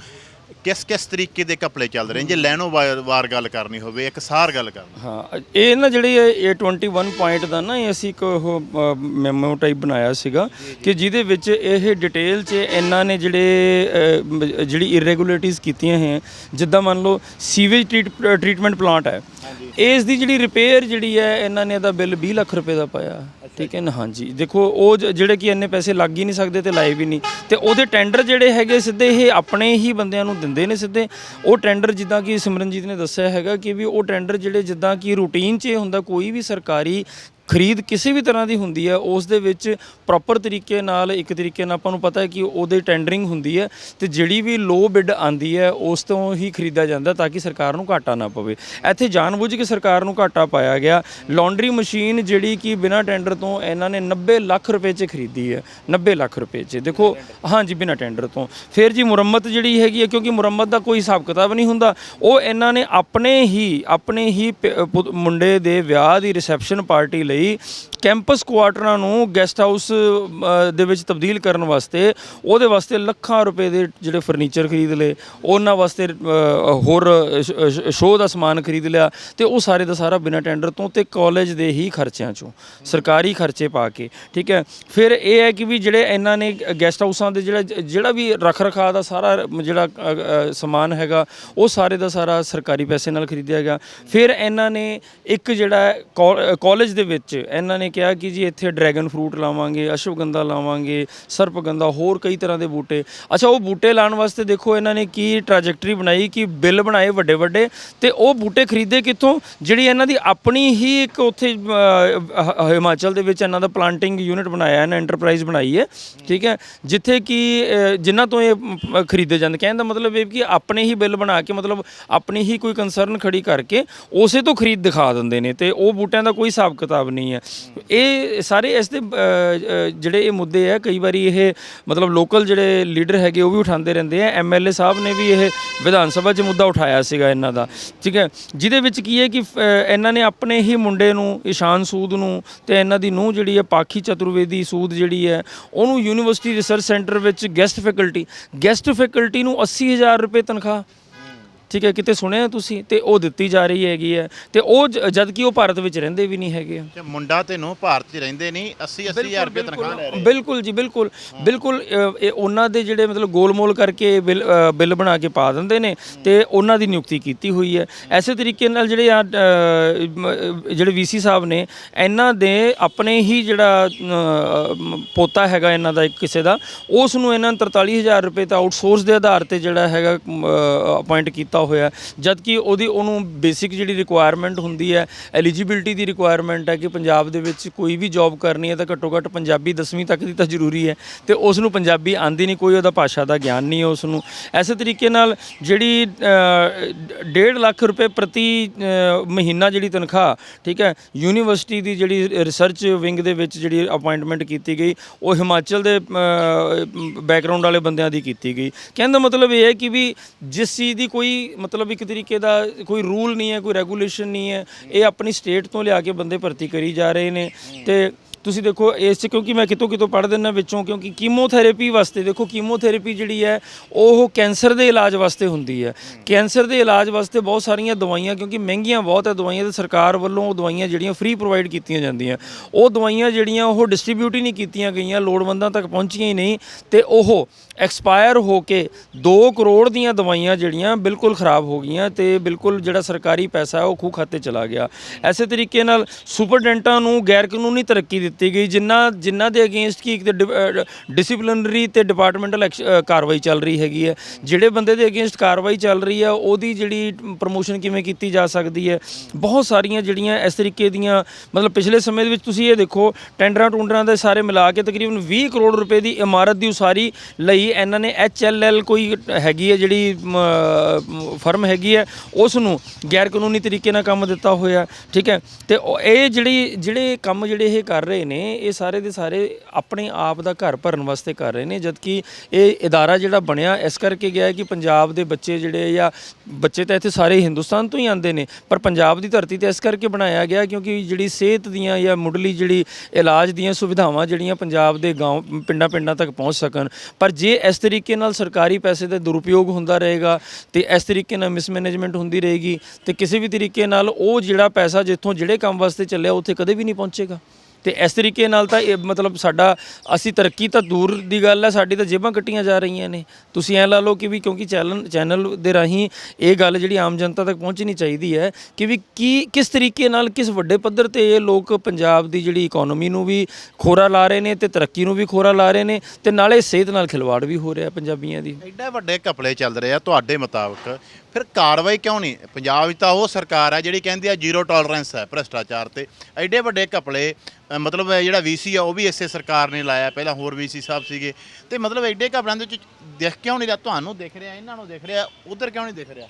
ਕਿਸ ਕਿਸ ਤਰੀਕੇ ਦੇ ਕਪੜੇ ਚੱਲ ਰਹੇ ਨੇ? ਜੇ ਲੈਣੋ ਵਾਰ ਵਾਰ ਗੱਲ ਕਰਨੀ ਹੋਵੇ ਇੱਕ ਸਾਰ ਗੱਲ ਕਰਨੀ। ਹਾਂ ਇਹ ਨਾ ਜਿਹੜੀ ਇਹ 21 ਪੁਆਇੰਟ ਦਾ ਨਾ ਇਹ ਅਸੀਂ ਇੱਕ ਉਹ ਮੈਮੋ ਟਾਈਪ ਬਣਾਇਆ ਸੀਗਾ ਕਿ ਜਿਹਦੇ ਵਿੱਚ ਇਹ ਡਿਟੇਲ 'ਚ ਇਹਨਾਂ ਨੇ ਜਿਹੜੇ ਅ, ਮ- ਜਿਹੜੀ ਇਰੈਗੂਲਰਿਟੀਜ਼ ਕੀਤੀਆਂ ਹੈ ਜਿੱਦਾਂ ਮੰਨ ਲਓ ਸੀਵੇਜ ਟ੍ਰੀਟਮੈਂਟ ਪਲਾਂਟ ਹੈ। ਇਸ ਦੀ ਜਿਹੜੀ ਰਿਪੇਅਰ ਜਿਹੜੀ ਹੈ ਇਹਨਾਂ ਨੇ ਇਹਦਾ ਬਿੱਲ 20 ਲੱਖ ਰੁਪਏ ਦਾ ਪਾਇਆ। ਠੀਕ ਹੈ ਨਾ? ਹਾਂਜੀ। ਦੇਖੋ ਉਹ ਜ- ਜਿਹੜੇ ਕਿ ਇੰਨੇ ਪੈਸੇ ਲੱਗ ਹੀ ਨਹੀਂ ਸਕਦੇ ਤੇ ਲਾਏ ਵੀ ਨਹੀਂ। ਤੇ ਉਹਦੇ ਟੈਂਡਰ ਜਿਹੜੇ ਹੈਗੇ ਸਿੱਧੇ ਇਹ ਆਪਣੇ ਹੀ ਬੰਦਿਆਂ ਨੂੰ ਦਿੰਦੇ ਨੇ ਸਿੱਧੇ। ਉਹ ਟੈਂਡਰ ਜਿੱਦਾਂ ਕਿ ਸਿਮਰਨਜੀਤ ਨੇ ਦੱਸਿਆ ਹੈਗਾ ਕਿ ਵੀ ਉਹ ਟੈਂਡਰ ਜਿਹੜੇ ਜਿੱਦਾਂ ਕਿ ਰੂਟੀਨ 'ਚ ਇਹ ਹੁੰਦਾ ਕੋਈ ਵੀ ਸਰਕਾਰੀ ਖਰੀਦ ਕਿਸੇ ਵੀ ਤਰ੍ਹਾਂ ਦੀ ਹੁੰਦੀ ਹੈ, ਉਸ ਦੇ ਵਿੱਚ ਪ੍ਰੋਪਰ ਤਰੀਕੇ ਨਾਲ, ਇੱਕ ਤਰੀਕੇ ਨਾਲ ਆਪਾਂ ਨੂੰ ਪਤਾ ਹੈ ਕਿ ਉਹਦੇ ਟੈਂਡਰਿੰਗ ਹੁੰਦੀ ਹੈ ਤੇ ਜਿਹੜੀ ਵੀ ਲੋ ਬਿਡ ਆਂਦੀ ਹੈ, ਉਸ ਤੋਂ ਹੀ ਖਰੀਦਿਆ ਜਾਂਦਾ ਤਾਂ ਕਿ ਸਰਕਾਰ ਨੂੰ ਘਾਟਾ ਨਾ ਪਵੇ। ਇੱਥੇ ਜਾਣਬੁੱਝ ਕੇ ਸਰਕਾਰ ਨੂੰ ਘਾਟਾ ਪਾਇਆ ਗਿਆ। ਲਾਂਡਰੀ ਮਸ਼ੀਨ ਜਿਹੜੀ ਕਿ ਬਿਨਾਂ ਟੈਂਡਰ ਤੋਂ ਇਹਨਾਂ ਨੇ 90 ਲੱਖ ਰੁਪਏ 'ਚ ਖਰੀਦੀ ਹੈ 90 ਲੱਖ ਰੁਪਏ 'ਚ। ਦੇਖੋ, ਹਾਂਜੀ, ਬਿਨਾਂ ਟੈਂਡਰ ਤੋਂ। ਫਿਰ ਜੀ ਮੁਰੰਮਤ ਜਿਹੜੀ ਹੈਗੀ ਹੈ, ਕਿਉਂਕਿ ਮੁਰੰਮਤ ਦਾ ਕੋਈ ਹਿਸਾਬ ਕਿਤਾਬ ਨਹੀਂ ਹੁੰਦਾ, ਉਹ ਇਹਨਾਂ ਨੇ ਆਪਣੇ ਹੀ ਆਪਣੇ ਹੀ ਪ- ਪੁ- ਮੁੰਡੇ ਦੇ ਵਿਆਹ ਦੀ ਰਿਸੈਪਸ਼ਨ ਪਾਰਟੀ ਲਈ ਕੈਂਪਸ ਕੁਆਟਰਾਂ ਨੂੰ ਗੈਸਟ ਹਾਊਸ ਦੇ ਵਿੱਚ ਤਬਦੀਲ ਕਰਨ ਵਾਸਤੇ ਉਹਦੇ ਵਾਸਤੇ ਲੱਖਾਂ ਰੁਪਏ ਦੇ ਜਿਹੜੇ ਫਰਨੀਚਰ ਖਰੀਦ ਲਏ ਉਹਨਾਂ ਵਾਸਤੇ ਅ, ਹੋਰ ਸ਼ੋਅ ਦਾ ਸਮਾਨ ਖਰੀਦ ਲਿਆ ਤੇ ਉਹ ਸਾਰੇ ਦਾ ਸਾਰਾ ਬਿਨਾਂ ਟੈਂਡਰ ਤੋਂ ਤੇ ਕਾਲਜ ਦੇ ਹੀ ਖਰਚਿਆਂ ਚੋਂ ਸਰਕਾਰੀ ਖਰਚੇ ਪਾ ਕੇ ਠੀਕ ਹੈ? ਫਿਰ ਇਹ ਹੈ ਕਿ ਵੀ ਜਿਹੜੇ ਇਹਨਾਂ ਨੇ ਗੈਸਟ ਹਾਊਸਾਂ ਦੇ ਜਿਹੜਾ ਜਿਹੜਾ ਵੀ ਰੱਖ ਰਖਾਅ ਦਾ ਸਾਰਾ ਜਿਹੜਾ ਸਮਾਨ ਹੈਗਾ ਉਹ ਸਾਰੇ ਦਾ ਸਾਰਾ ਸਰਕਾਰੀ ਪੈਸੇ ਨਾਲ ਖਰੀਦਿਆ ਗਿਆ। ਫਿਰ ਇਹਨਾਂ ਨੇ ਇੱਕ ਜਿਹੜਾ ਕਾਲਜ ਦੇ ਵਿੱਚ ਇਹਨਾਂ ਨੇ ਕਿਹਾ ਕਿ ਜੀ ਇੱਥੇ ਡਰੈਗਨ ਫਰੂਟ ਲਾਵਾਂਗੇ ਅਸ਼ਵਗੰਧਾ ਲਾਵਾਂਗੇ ਸਰਪਗੰਧਾ ਹੋਰ ਕਈ ਤਰ੍ਹਾਂ ਦੇ ਬੂਟੇ। ਅੱਛਾ ਉਹ ਬੂਟੇ ਲਾਉਣ ਵਾਸਤੇ ਦੇਖੋ ਇਹਨਾਂ ਨੇ ਕੀ ਟ੍ਰੈਜੈਕਟਰੀ ਬਣਾਈ ਕਿ ਬਿੱਲ ਬਣਾਏ ਵੱਡੇ ਵੱਡੇ ਤੇ ਉਹ ਬੂਟੇ ਖਰੀਦੇ ਕਿੱਥੋਂ? ਜਿਹੜੀ ਇਹਨਾਂ ਦੀ ਆਪਣੀ ਹੀ ਇੱਕ ਉੱਥੇ ਹਿਮਾਚਲ ਦੇ ਵਿੱਚ ਇਹਨਾਂ ਦਾ ਪਲਾਂਟਿੰਗ ਯੂਨਿਟ ਬਣਾਇਆ ਇਹਨਾਂ ਐਂਟਰਪ੍ਰਾਈਜ਼ ਬਣਾਈ ਹੈ ਠੀਕ ਹੈ? ਜਿੱਥੇ ਕਿ ਅ, ਜਿਨ੍ਹਾਂ ਤੋਂ ਇਹ ਖਰੀਦੇ ਜਾਂਦੇ। ਕਹਿਣ ਦਾ ਮਤਲਬ ਇਹ ਕਿ ਆਪਣੇ ਹੀ ਬਿੱਲ ਬਣਾ ਕੇ ਮਤਲਬ ਆਪਣੀ ਹੀ ਕੋਈ ਕੰਸਰਨ ਖੜੀ ਕਰਕੇ ਉਸੇ ਤੋਂ ਖਰੀਦ ਦਿਖਾ ਦਿੰਦੇ ਨੇ ਤੇ ਉਹ ਬੂਟਿਆਂ ਦਾ ਕੋਈ ਹਿਸਾਬ ਕਿਤਾਬ ਨਹੀਂ ਹੈ। ਇਹ ਸਾਰੇ ਇਸ ਦੇ ਜਿਹੜੇ ਇਹ ਮੁੱਦੇ ਆ, ਕਈ ਵਾਰੀ ਇਹ, ਮਤਲਬ ਲੋਕਲ ਜਿਹੜੇ ਲੀਡਰ ਹੈਗੇ ਉਹ ਵੀ ਉਠਾਉਂਦੇ ਰਹਿੰਦੇ ਆ। ਐਮਐਲਏ ਸਾਹਿਬ ਨੇ ਵੀ ਇਹ ਵਿਧਾਨ ਸਭਾ 'ਚ ਮੁੱਦਾ ਉਠਾਇਆ ਸੀਗਾ ਇਹਨਾਂ ਦਾ, ਠੀਕ ਹੈ? ਜਿਹਦੇ ਵਿੱਚ ਕੀ ਹੈ ਕਿ ਇਹਨਾਂ ਨੇ ਆਪਣੇ ਹੀ ਮੁੰਡੇ ਨੂੰ ਇਸ਼ਾਨ ਸੂਦ ਨੂੰ ਤੇ ਇਹਨਾਂ ਦੀ ਨੂੰਹ ਜਿਹੜੀ ਹੈ, ਪਾਖੀ ਚਤੁਰਵੇਦੀ ਸੂਦ ਜਿਹੜੀ ਹੈ, ਉਹਨੂੰ ਯੂਨੀਵਰਸਿਟੀ ਰਿਸਰਚ ਸੈਂਟਰ ਵਿੱਚ ਗੈਸਟ ਫੈਕਲਟੀ ਗੈਸਟ ਫੈਕਲਟੀ ਨੂੰ 80000 ਰੁਪਏ ਤਨਖਾਹ ਠੀਕ ਹੈ ਕਿਤੇ ਸੁਣਿਆ ਤੁਸੀਂ? ਤੇ ਉਹ ਦਿੱਤੀ ਜਾ ਰਹੀ ਹੈਗੀ ਹੈ। ਤੇ ਉਹ ਜ- ਜਦ ਕਿ ਉਹ ਭਾਰਤ ਵਿੱਚ ਰਹਿੰਦੇ ਵੀ ਨਹੀਂ ਹੈਗੇ। ਤੇ ਮੁੰਡਾ ਤੇ ਨੂੰ ਭਾਰਤ 'ਚ ਰਹਿੰਦੇ ਨਹੀਂ 80 80000 ਰੁਪਏ ਤਨਖਾਹ ਲੈ ਰਹੇ ਬਿਲਕੁਲ ਜੀ ਬਿਲਕੁਲ। ਬਿਲਕੁਲ ਅ, ਇਹ ਉਹਨਾਂ ਦੇ ਜਿਹੜੇ ਮਤਲਬ ਗੋਲਮੋਲ ਕਰਕੇ ਬਿੱਲ ਅ, ਬਿੱਲ ਬਣਾ ਕੇ ਪਾ ਦਿੰਦੇ ਨੇ ਤੇ ਉਹਨਾਂ ਦੀ ਨਿਯੁਕਤੀ ਕੀਤੀ ਹੋਈ ਹੈ। ਐਸੇ ਤਰੀਕੇ ਨਾਲ ਜਿਹੜੇ ਆ ਅ, ਮ, ਜਿਹੜੇ ਵੀਸੀ ਸਾਹਿਬ ਨੇ ਇਹਨਾਂ ਦੇ ਆਪਣੇ ਹੀ ਜਿਹੜਾ ਅ, ਮ, ਪੋਤਾ ਹੈਗਾ ਇਹਨਾਂ ਦਾ ਇੱਕ ਕਿਸੇ ਦਾ ਉਸ ਨੂੰ ਇਹਨਾਂ ਨੇ 43000 ਰੁਪਏ ਤਾਂ ਆਊਟਸੋਰਸ ਦੇ ਆਧਾਰ ਤੇ ਜਿਹੜਾ ਹੈਗਾ ਅਪਾਇੰਟ ਕੀਤਾ ਹੋਇਆ। ਜਦ ਕਿ ਉਹਦੀ, ਉਹਨੂੰ ਬੇਸਿਕ ਜਿਹੜੀ ਰਿਕੁਆਇਰਮੈਂਟ ਹੁੰਦੀ ਹੈ ਐਲੀਜੀਬਿਲਟੀ ਦੀ ਰਿਕੁਆਇਰਮੈਂਟ ਹੈ ਕਿ ਪੰਜਾਬ ਦੇ ਵਿੱਚ ਕੋਈ ਵੀ ਜੌਬ ਕਰਨੀ ਹੈ ਤਾਂ ਘੱਟੋ ਘੱਟ ਪੰਜਾਬੀ 10ਵੀਂ ਤੱਕ ਦੀ ਤਾਂ ਜ਼ਰੂਰੀ ਹੈ। ਤੇ ਉਸ ਨੂੰ ਪੰਜਾਬੀ ਆਂਦੀ ਨਹੀਂ, ਕੋਈ ਉਹਦਾ ਭਾਸ਼ਾ ਦਾ ਗਿਆਨ ਨਹੀਂ ਹੈ ਉਸ ਨੂੰ ਐਸੇ ਤਰੀਕੇ ਨਾਲ ਜਿਹੜੀ 1.5 ਲੱਖ ਰੁਪਏ ਪ੍ਰਤੀ ਮਹੀਨਾ ਜਿਹੜੀ ਤਨਖਾਹ, ਠੀਕ ਹੈ, ਯੂਨੀਵਰਸਿਟੀ ਦੀ ਜਿਹੜੀ ਰਿਸਰਚ ਵਿੰਗ ਦੇ ਵਿੱਚ ਜਿਹੜੀ ਅਪਾਇੰਟਮੈਂਟ ਕੀਤੀ ਗਈ, ਉਹ ਹਿਮਾਚਲ ਦੇ ਬੈਕਗ੍ਰਾਉਂਡ ਵਾਲੇ ਬੰਦਿਆਂ ਦੀ ਕੀਤੀ ਗਈ। ਕਹਿਣ ਦਾ ਮਤਲਬ ਇਹ ਹੈ ਕਿ ਵੀ ਜਿਸ ਚੀਜ਼ ਦੀ ਕੋਈ ਮਤਲਬ ਇੱਕ ਤਰੀਕੇ ਦਾ ਕੋਈ ਰੂਲ ਨਹੀਂ ਹੈ, ਕੋਈ ਰੈਗੂਲੇਸ਼ਨ ਨਹੀਂ ਹੈ। ਇਹ ਆਪਣੀ ਸਟੇਟ ਤੋਂ ਲਿਆ ਕੇ ਬੰਦੇ ਭਰਤੀ ਕਰੀ ਜਾ ਰਹੇ ਨੇ ਤੇ ਤੁਸੀਂ ਦੇਖੋ ਇਸ 'ਚ ਕਿਉਂਕਿ ਮੈਂ ਕਿਤੋਂ ਕਿਤੋਂ ਪੜ੍ਹ ਦਿੰਦਾ ਵਿੱਚੋਂ, ਕਿਉਂਕਿ ਕੀਮੋਥੈਰੇਪੀ ਵਾਸਤੇ ਦੇਖੋ, ਕੀਮੋਥੈਰੇਪੀ ਜਿਹੜੀ ਹੈ, ਉਹ ਕੈਂਸਰ ਦੇ ਇਲਾਜ ਵਾਸਤੇ ਹੁੰਦੀ ਹੈ। ਕੈਂਸਰ ਦੇ ਇਲਾਜ ਵਾਸਤੇ ਬਹੁਤ ਸਾਰੀਆਂ ਦਵਾਈਆਂ, ਕਿਉਂਕਿ ਮਹਿੰਗੀਆਂ ਬਹੁਤ ਹੈ, ਦਵਾਈਆਂ ਤੇ ਸਰਕਾਰ ਵੱਲੋਂ ਉਹ ਦਵਾਈਆਂ ਜਿਹੜੀਆਂ ਫ੍ਰੀ ਪ੍ਰੋਵਾਈਡ ਕੀਤੀਆਂ ਜਾਂਦੀਆਂ। ਉਹ ਦਵਾਈਆਂ ਜਿਹੜੀਆਂ ਉਹ ਡਿਸਟ੍ਰੀਬਿਊਟ ਹੀ ਨਹੀਂ ਕੀਤੀਆਂ ਗਈਆਂ, ਲੋੜਵੰਦਾਂ ਤੱਕ ਪਹੁੰਚੀਆਂ ਹੀ ਨਹੀਂ, ਤੇ ਉਹ ਐਕਸਪਾਇਰ ਹੋ ਕੇ 2 ਕਰੋੜ ਦੀਆਂ ਦਵਾਈਆਂ ਜਿਹੜੀਆਂ ਬਿਲਕੁਲ ਖਰਾਬ ਹੋ ਗਈਆਂ ਤੇ ਬਿਲਕੁਲ ਜਿਹੜਾ ਸਰਕਾਰੀ ਪੈਸਾ ਉਹ ਖੂਹ ਖਾਤੇ ਚਲਾ ਗਿਆ। ਐਸੇ ਤਰੀਕੇ ਨਾਲ ਸੁਪਰਡੈਂਟਾਂ ਨੂੰ ਗੈਰ ਕਾਨੂੰਨੀ ਤਰੱਕੀ ਦਿੱਤੀ ਗਈ ਜਿਨ੍ਹਾਂ ਜਿਨ੍ਹਾਂ ਦੇ ਅਗੇਂਸਟ ਕੀ ਇੱਕ ਡਿਸਪਲਿਨਰੀ ਤੇ ਡਿਪਾਰਟਮੈਂਟਲ ਕਾਰਵਾਈ ਚੱਲ ਰਹੀ ਹੈਗੀ ਹੈ। ਜਿਹੜੇ ਬੰਦੇ ਦੇ ਅਗੇਂਸਟ ਕਾਰਵਾਈ ਚੱਲ ਰਹੀ ਹੈ, ਉਹਦੀ ਜਿਹੜੀ ਪ੍ਰਮੋਸ਼ਨ ਕਿਵੇਂ ਕੀਤੀ ਜਾ ਸਕਦੀ ਹੈ, ਬਹੁਤ ਸਾਰੀਆਂ ਜਿਹੜੀਆਂ ਇਸ ਤਰੀਕੇ ਦੀਆਂ, ਮਤਲਬ ਪਿਛਲੇ ਸਮੇਂ ਦੇ ਵਿੱਚ ਤੁਸੀਂ ਇਹ ਦੇਖੋ, ਟੈਂਡਰਾਂ ਟੁੰਡਰਾਂ ਦੇ ਸਾਰੇ ਮਿਲਾ ਕੇ ਤਕਰੀਬਨ 20 ਕਰੋੜ ਰੁਪਏ ਦੀ ਇਮਾਰਤ ਦੀ ਉਸਾਰੀ ਲਈ ਇਹਨਾਂ ਨੇ ਐਚਐਲਐਲ ਕੋਈ ਹੈਗੀ ਹੈ, ਜਿਹੜੀ ਫਰਮ ਹੈਗੀ ਹੈ ਉਸ ਨੂੰ ਗੈਰ ਕਾਨੂੰਨੀ ਤਰੀਕੇ ਨਾਲ ਕੰਮ ਦਿੱਤਾ ਹੋਇਆ, ਠੀਕ ਹੈ। ਤੇ ਇਹ ਜਿਹੜੀ, ਜਿਹੜੇ ਕੰਮ ਜਿਹੜੇ ਇਹ ਕਰ ਰਹੇ ਨੇ ਇਹ ਸਾਰੇ ਦੇ ਸਾਰੇ ਆਪਣੇ ਆਪ ਦਾ ਘਰ ਭਰਨ ਵਾਸਤੇ ਕਰ ਰਹੇ ਨੇ ਜਦਕਿ ਇਹ ਇਦਾਰਾ ਜਿਹੜਾ ਬਣਿਆ ਇਸ ਕਰਕੇ ਗਿਆ ਹੈ ਕਿ ਪੰਜਾਬ ਦੇ ਬੱਚੇ ਜਿਹੜੇ ਜਾਂ ਬੱਚੇ ਤਾਂ ਇੱਥੇ ਸਾਰੇ ਹਿੰਦੁਸਤਾਨ ਤੋਂ ਹੀ ਆਉਂਦੇ ਨੇ ਪਰ ਪੰਜਾਬ ਦੀ ਧਰਤੀ ਤੇ ਇਸ ਕਰਕੇ ਬਣਾਇਆ ਗਿਆ ਕਿਉਂਕਿ ਜਿਹੜੀ ਸਿਹਤ ਦੀਆਂ ਜਾਂ ਮੁੱਢਲੀ ਜਿਹੜੀ ਇਲਾਜ ਦੀਆਂ ਸੁਵਿਧਾਵਾਂ ਜਿਹੜੀਆਂ ਪੰਜਾਬ ਦੇ گاؤں ਪਿੰਡਾਂ ਪਿੰਡਾਂ ਤੱਕ ਪਹੁੰਚ ਸਕਣ ਪਰ ਜੇ ਇਸ ਤਰੀਕੇ ਨਾਲ ਸਰਕਾਰੀ ਪੈਸੇ ਦਾ ਦੁਰਉਪਯੋਗ ਹੁੰਦਾ ਰਹੇਗਾ ਤੇ ਇਸ ਤਰੀਕੇ ਨਾਲ ਮਿਸਮੈਨੇਜਮੈਂਟ ਹੁੰਦੀ ਰਹੇਗੀ ਤੇ ਕਿਸੇ ਵੀ ਤਰੀਕੇ ਨਾਲ ਉਹ ਜਿਹੜਾ ਪੈਸਾ ਜਿੱਥੋਂ ਜਿਹੜੇ ਕੰਮ ਵਾਸਤੇ ਚੱਲਿਆ ਉੱਥੇ ਕਦੇ ਵੀ ਨਹੀਂ ਪਹੁੰਚੇਗਾ ਤੇ ਇਸ ਤਰੀਕੇ ਨਾਲ ਤਾਂ ਇਹ ਮਤਲਬ ਸਾਡਾ, ਅਸੀਂ ਤਰੱਕੀ ਤਾਂ ਦੂਰ ਦੀ ਗੱਲ ਹੈ, ਸਾਡੀ ਤਾਂ ਜੇਬਾਂ ਕੱਟੀਆਂ ਜਾ ਰਹੀਆਂ ਨੇ। ਤੁਸੀਂ ਐ ਲਾ ਲਓ ਕਿ ਵੀ ਕਿਉਂਕਿ ਚੈਨਲ ਚੈਨਲ ਦੇ ਰਾਹੀਂ ਇਹ ਗੱਲ ਜਿਹੜੀ ਆਮ ਜਨਤਾ ਤੱਕ ਪਹੁੰਚਣੀ ਚਾਹੀਦੀ ਹੈ ਕਿ ਵੀ ਕੀ, ਕਿਸ ਤਰੀਕੇ ਨਾਲ ਕਿਸ ਵੱਡੇ ਪੱਧਰ ਤੇ ਇਹ ਲੋਕ ਪੰਜਾਬ ਦੀ ਜਿਹੜੀ ਇਕਨੋਮੀ ਨੂੰ ਵੀ ਖੋਰਾ ਲਾ ਰਹੇ ਨੇ ਤੇ ਤਰੱਕੀ ਨੂੰ ਵੀ ਖੋਰਾ ਲਾ ਰਹੇ ਨੇ ਤੇ ਨਾਲੇ ਸਿਹਤ ਨਾਲ ਖਿਲਵਾੜ ਵੀ ਹੋ ਰਿਹਾ ਪੰਜਾਬੀਆਂ ਦੀ। ਐਡੇ ਵੱਡੇ ਘਪਲੇ ਚੱਲ ਰਹੇ ਆ ਤੁਹਾਡੇ ਮੁਤਾਬਕ। ਫਿਰ ਕਾਰਵਾਈ ਕਿਉਂ ਨਹੀਂ? ਪੰਜਾਬ ਵਿੱਚ ਤਾਂ ਉਹ ਸਰਕਾਰ ਹੈ ਜਿਹੜੀ ਕਹਿੰਦੀ ਆ ਜ਼ੀਰੋ ਟੋਲਰੈਂਸ ਹੈ ਭ੍ਰਸ਼ਟਾਚਾਰ ਤੇ। ਐਡੇ ਵੱਡੇ ਘਪਲੇ ਅ, ਮਤਲਬ ਇਹ ਜਿਹੜਾ ਵੀਸੀ ਆ ਉਹ ਵੀ ਇਸੇ ਸਰਕਾਰ ਨੇ ਲਾਇਆ। ਪਹਿਲਾਂ ਹੋਰ ਵੀਸੀ ਸਾਹਿਬ ਸੀਗੇ। ਤੇ ਮਤਲਬ ਐਡੇ ਘਬਰਾਂ ਦੇ ਵਿੱਚ ਦਿਖ ਕਿਉਂ ਨਹੀਂ ਰਿਹਾ? ਤੁਹਾਨੂੰ ਦਿਖ ਰਿਹਾ ਇਹਨਾਂ ਨੂੰ ਦਿਖ ਰਿਹਾ ਉਧਰ ਕਿਉਂ ਨਹੀਂ ਦਿਖ ਰਿਹਾ?